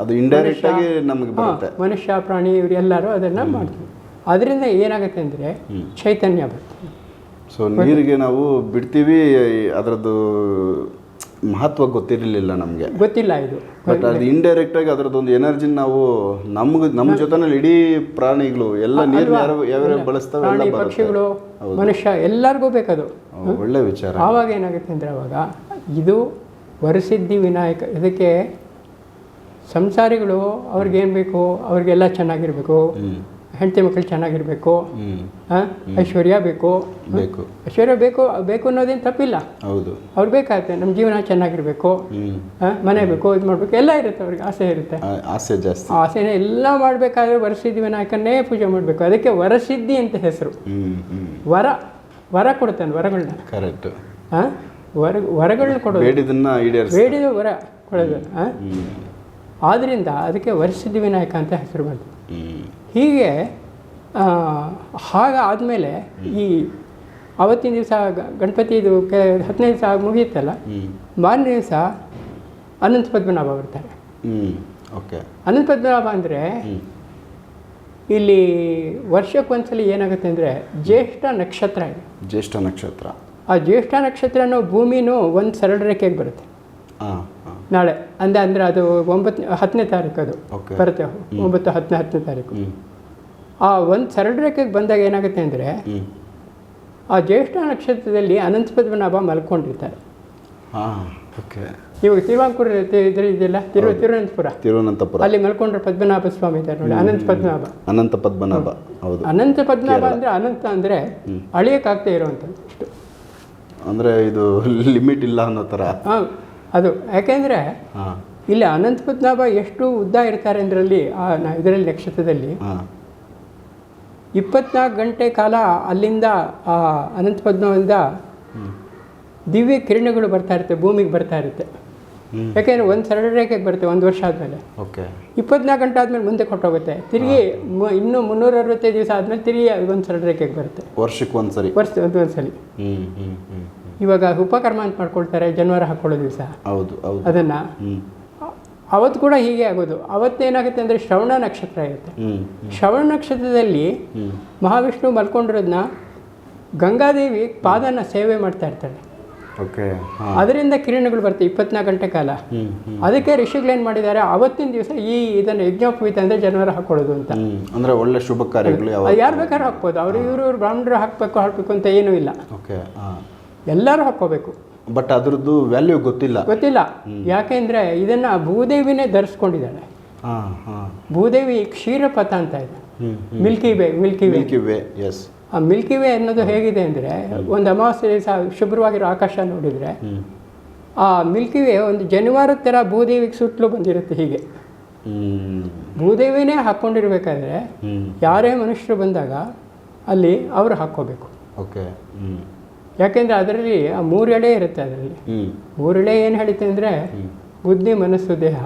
ಅದು ಇಂಡೈರೆಕ್ಟ್ ಆಗಿ ನಮಗೆ ಬರುತ್ತೆ. ಮನುಷ್ಯ ಪ್ರಾಣಿ ಇವರೆಲ್ಲರೂ ಅದನ್ನು ಮಾಡ್ತೀವಿ. ಅದರಿಂದ ಏನಾಗುತ್ತೆ ಅಂದರೆ ಚೈತನ್ಯ ಬರ್ತದೆ ಸೊ ನೀರಿಗೆ ನಾವು ಬಿಡ್ತೀವಿ ಅದರದ್ದು ಮಹತ್ವ ಗೊತ್ತಿರಲಿಲ್ಲ ನಮಗೆ. ಗೊತ್ತಿಲ್ಲ ಇದು. ಬಟ್ ಅದು ಇಂಡೈರೆಕ್ಟ್ ಆಗಿ ಅದರದೊಂದು ಎನರ್ಜಿ ನಾವು ನಮ್ಗೆ ನಮ್ಮ ಜೊತೆನಲ್ಲಿ ಇಡೀ ಪ್ರಾಣಿಗಳು ಎಲ್ಲ ನೀರು ಯಾರು ಯಾವ್ಯಾವ ಬಳಸ್ತವೆ ಎಲ್ಲ ಪಕ್ಷಿಗಳು ಮನುಷ್ಯ ಎಲ್ಲರಿಗೂ ಬೇಕದು. ಒಳ್ಳೆ ವಿಚಾರ. ಆವಾಗ ಏನಾಗುತ್ತೆ ಅಂದರೆ ಅವಾಗ ಇದು ವರಸಿದ್ಧಿ ವಿನಾಯಕ ಇದಕ್ಕೆ ಸಂಸಾರಿಗಳು ಅವ್ರಿಗೇನು ಬೇಕು ಅವ್ರಿಗೆಲ್ಲ ಚೆನ್ನಾಗಿರಬೇಕು. ಹೆಂಡತಿ ಮಕ್ಕಳು ಚೆನ್ನಾಗಿರಬೇಕು ಐಶ್ವರ್ಯ ಬೇಕು ಬೇಕು. ಐಶ್ವರ್ಯ ಬೇಕು ಬೇಕು ಅನ್ನೋದೇನು ತಪ್ಪಿಲ್ಲ. ಹೌದು. ಅವ್ರು ಬೇಕಾಗುತ್ತೆ ನಮ್ಮ ಜೀವನ ಚೆನ್ನಾಗಿರಬೇಕು ಮನೆ ಬೇಕು ಇದು ಮಾಡಬೇಕು ಎಲ್ಲ ಇರುತ್ತೆ ಅವ್ರಿಗೆ ಆಸೆ ಇರುತ್ತೆ. ಆಸೆ ಜಾಸ್ತಿ. ಆಸೆನೇ ಎಲ್ಲ ಮಾಡಬೇಕಾದ್ರೆ ವರಸಿದ್ಧಿ ವಿನಾಯಕನ್ನೇ ಪೂಜೆ ಮಾಡಬೇಕು. ಅದಕ್ಕೆ ವರಸಿದ್ಧಿ ಅಂತ ಹೆಸರು. ವರ ವರ ಕೊಡ್ತಾನೆ ವರಗಳನ್ನ ಕರೆಕ್ಟ್. ಹಾಂ ವರ ವರಗಳನ್ನ ಕೊಡೋದು. ಬೇಡಿದ ವರ ಕೊಡೋದು ಹಾಂ ಆದ್ದರಿಂದ ಅದಕ್ಕೆ ವರಸಿದ್ಧಿ ವಿನಾಯಕ ಅಂತ ಹೆಸರು ಬಂತು ಹೀಗೆ ಹಾಗಾದಮೇಲೆ ಈ ಅವತ್ತಿನ ದಿವಸ ಗಣಪತಿದು ಕೆ ಹತ್ತನೇ ದಿವಸ ಮುಗಿಯುತ್ತಲ್ಲ ಮಾರನೇ ದಿವಸ ಅನಂತ ಪದ್ಮನಾಭ ಬರ್ತಾರೆ. ಓಕೆ ಅನಂತ ಪದ್ಮನಾಭ ಅಂದರೆ ಇಲ್ಲಿ ವರ್ಷಕ್ಕೊಂದ್ಸಲಿ ಏನಾಗುತ್ತೆ ಅಂದರೆ ಜ್ಯೇಷ್ಠ ನಕ್ಷತ್ರ ಇದೆ. ಜ್ಯೇಷ್ಠ ನಕ್ಷತ್ರ. ಆ ಜ್ಯೇಷ್ಠ ನಕ್ಷತ್ರನೂ ಭೂಮಿನೂ ಒಂದು ಸರಳ ರೇಖೆಗೆ ಬರುತ್ತೆ. ಹಾ ನಾಳೆ. ಅಂದರೆ ಅಂದರೆ ಅದು ಒಂಬತ್ತು ಹತ್ತನೇ ತಾರೀಕು ಅದು. ಬರುತ್ತೆ. ಒಂಬತ್ತು ಹತ್ತನೇ ಹತ್ತನೇ ತಾರೀಕು. ಆ ಒಂದು ಸರಳ ರೇಖೆಗೆ ಬಂದಾಗ ಏನಾಗುತ್ತೆ ಅಂದರೆ ಆ ಜ್ಯೇಷ್ಠ ನಕ್ಷತ್ರದಲ್ಲಿ ಅನಂತ ಪದ್ಮನಾಭ ಮಲ್ಕೊಂಡಿರ್ತಾರೆ. ಇವಾಗ ತಿರುವಾಂಕೂರು ಇದೆಲ್ಲ ಇದೆಯಲ್ಲ? ತಿರು ತಿರುವನಂತಪುರ. ತಿರುವನಂತಪುರ. ಅಲ್ಲಿ ಮಲ್ಕೊಂಡ್ರೆ ಪದ್ಮನಾಭ ಸ್ವಾಮಿ ಇದ್ದಾರೆ ನೋಡಿ ಅನಂತ ಪದ್ಮನಾಭ ಅನಂತ ಪದ್ಮನಾಭ ಹೌದು. ಅನಂತ ಪದ್ಮನಾಭ ಅಂದರೆ ಅನಂತ ಅಂದರೆ ಅಳಿಯೋಕ್ಕಾಗದೇ ಇರೋವಂಥದ್ದು. ಅಂದ್ರೆ ಇದು *laughs* ಲಿಮಿಟ್ ಇಲ್ಲ ಅನ್ನೋ ಥರ. ಹಾಂ. ಅದು ಯಾಕೆಂದರೆ ಇಲ್ಲಿ ಅನಂತ ಪದ್ಮನಾಭ ಎಷ್ಟು ಉದ್ದ ಇರ್ತಾರೆ ಅಂದ್ರಲ್ಲಿ ಇದರಲ್ಲಿ ನಕ್ಷತ್ರದಲ್ಲಿ. ಇಪ್ಪತ್ನಾಲ್ಕು ಗಂಟೆ ಕಾಲ ಅಲ್ಲಿಂದ ಆ ಅನಂತ ಪದ್ಮದಿಂದ ದಿವ್ಯ ಕಿರಣಗಳು ಬರ್ತಾ ಇರುತ್ತೆ ಭೂಮಿಗೆ ಬರ್ತಾ ಇರುತ್ತೆ. ಯಾಕೆಂದ್ರೆ ಒಂದು ಸರಳ ರೇಖೆಗೆ ಬರುತ್ತೆ ಒಂದು ವರ್ಷ ಆದಮೇಲೆ. ಓಕೆ. ಇಪ್ಪತ್ನಾಲ್ಕು ಗಂಟೆ ಆದಮೇಲೆ ಮುಂದೆ ಕೊಟ್ಟೋಗುತ್ತೆ. ತಿರುಗಿ ಮು- ಇನ್ನೂ ಮುನ್ನೂರ ಅರವತ್ತೈದು ದಿವಸ ಆದಮೇಲೆ ತಿರುಗಿ ಒಂದು ಸರಳ ರೇಖೆಗೆ ಬರುತ್ತೆ. ವರ್ಷಕ್ಕೆ ವರ್ಷ ಒಂದು ಹ್ಮ್ ಹ್ಮ್ ಹ್ಮ್ ಹ್ಮ್. ಇವಾಗ ಉಪಕರ್ಮ ಅಂತ ಮಾಡ್ಕೊಳ್ತಾರೆ ಜನವಾರ ಹಾಕ್ಕೊಳ್ಳೋ ದಿವಸ ಹೌದು ಹೌದು. ಅದನ್ನು ಅವತ್ತು ಕೂಡ ಹೀಗೆ ಆಗೋದು. ಅವತ್ತೇನಾಗುತ್ತೆ ಅಂದರೆ ಶ್ರವಣ ನಕ್ಷತ್ರ ಇರುತ್ತೆ. ಶ್ರವಣ ನಕ್ಷತ್ರದಲ್ಲಿ ಮಹಾವಿಷ್ಣು ಮಲ್ಕೊಂಡಿರೋದನ್ನ ಗಂಗಾದೇವಿ ಪಾದನ ಸೇವೆ ಮಾಡ್ತಾ ಇರ್ತಾಳೆ ಓಕೆ ಅದರಿಂದ ಕಿರಣಗಳು ಬರ್ತವೆ ಇಪ್ಪತ್ನಾಲ್ಕು ಗಂಟೆ ಕಾಲ. ಅದಕ್ಕೆ ಋಷಿಗಳೇನು ಮಾಡಿದ್ದಾರೆ ಅವತ್ತಿನ ದಿವಸ ಈ ಇದನ್ನು ಯಜ್ಞೋಪವೀತ ಅಂದರೆ ಜನವರ ಹಾಕೊಳ್ಳೋದು ಅಂತ. ಅಂದ್ರೆ ಒಳ್ಳೆ ಶುಭ ಕಾರ್ಯಗಳು ಯಾರು ಬೇಕಾದ್ರೂ ಹಾಕ್ಬೋದು. ಅವರು ಇವರು ಬ್ರಾಹ್ಮಣರು ಹಾಕಬೇಕು ಹಾಕಬೇಕು ಅಂತ ಏನೂ ಇಲ್ಲ. ಓಕೆ ಎಲ್ಲರೂ ಹಾಕ್ಕೋಬೇಕು. ಬಟ್ ಅದ್ರದ್ದು ವ್ಯಾಲ್ಯೂ ಗೊತ್ತಿಲ್ಲ. ಗೊತ್ತಿಲ್ಲ. ಯಾಕೆಂದರೆ ಇದನ್ನು ಭೂದೇವಿನೇ ಧರಿಸ್ಕೊಂಡಿದ್ದಾಳೆ ಭೂದೇವಿ ಕ್ಷೀರಪಥ ಅಂತ ಇದೆ. Milky way milky milky way yes ಆ ಮಿಲ್ಕಿ ವೇ ಅನ್ನೋದು ಹೇಗಿದೆ ಅಂದರೆ ಒಂದು ಅಮಾವಾಸ್ಯೆ ದಿವಸ ಶುಭ್ರವಾಗಿರೋ ಆಕಾಶ ನೋಡಿದರೆ ಆ ಮಿಲ್ಕಿ ವೇ ಒಂದು ಜನಿವಾರದ ಥರ ಭೂದೇವಿಗೆ ಸುತ್ತಲೂ ಬಂದಿರುತ್ತೆ ಹೀಗೆ. ಭೂದೇವಿನೇ ಹಾಕ್ಕೊಂಡಿರ್ಬೇಕಾದ್ರೆ ಯಾರೇ ಮನುಷ್ಯರು ಬಂದಾಗ ಅಲ್ಲಿ ಅವರು ಹಾಕೋಬೇಕು ಓಕೆ ಯಾಕೆಂದರೆ ಅದರಲ್ಲಿ ಆ ಮೂರೆಳೆ ಇರುತ್ತೆ ಅದರಲ್ಲಿ. ಮೂರೆಳೆ ಮೂರು ಏನು ಹೇಳುತ್ತೆ ಅಂದರೆ ಬುದ್ಧಿ ಮನಸ್ಸು ದೇಹ.